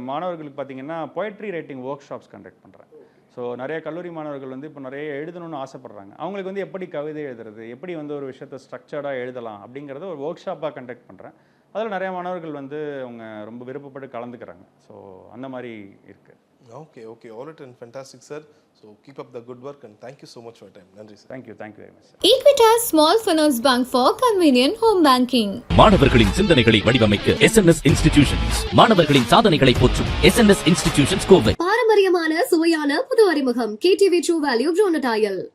மாணவர்களுக்கு பார்த்தீங்கன்னா poetry writing workshops conduct பண்ணுறேன் ஸோ நிறைய கல்லூரி மாணவர்கள் வந்து இப்போ நிறைய எழுதணும்னு ஆசைப்பட்றாங்க. அவங்களுக்கு வந்து எப்படி கவிதை எழுதுறது? எப்படி வந்து ஒரு விஷயத்தை ஸ்ட்ரக்சர்டாக எழுதலாம்? அப்படிங்கிறத ஒரு ஒர்க் ஷாப்பாக கண்டக்ட் பண்ணுறேன் அதில் நிறைய மாணவர்கள் வந்து அவங்க ரொம்ப விருப்பப்பட்டு கலந்துக்கிறாங்க. ஸோ அந்த மாதிரி இருக்குது okay okay all it and fantastic sir so keep up the good work and thank you so much for time நன்றி sir thank you thank you very much Equitas Small Finance Bank for convenient home banking. மாணவர்களின் சிந்தனைகளை வடிவமைக்க SNS institutions மாணவர்களின் சாதனைகளை போற்றும் SNS institutions Kovai. பாரம்பரியமான சுவையான புது அறிமுகம். KTV true value ப்ரோனடாயல்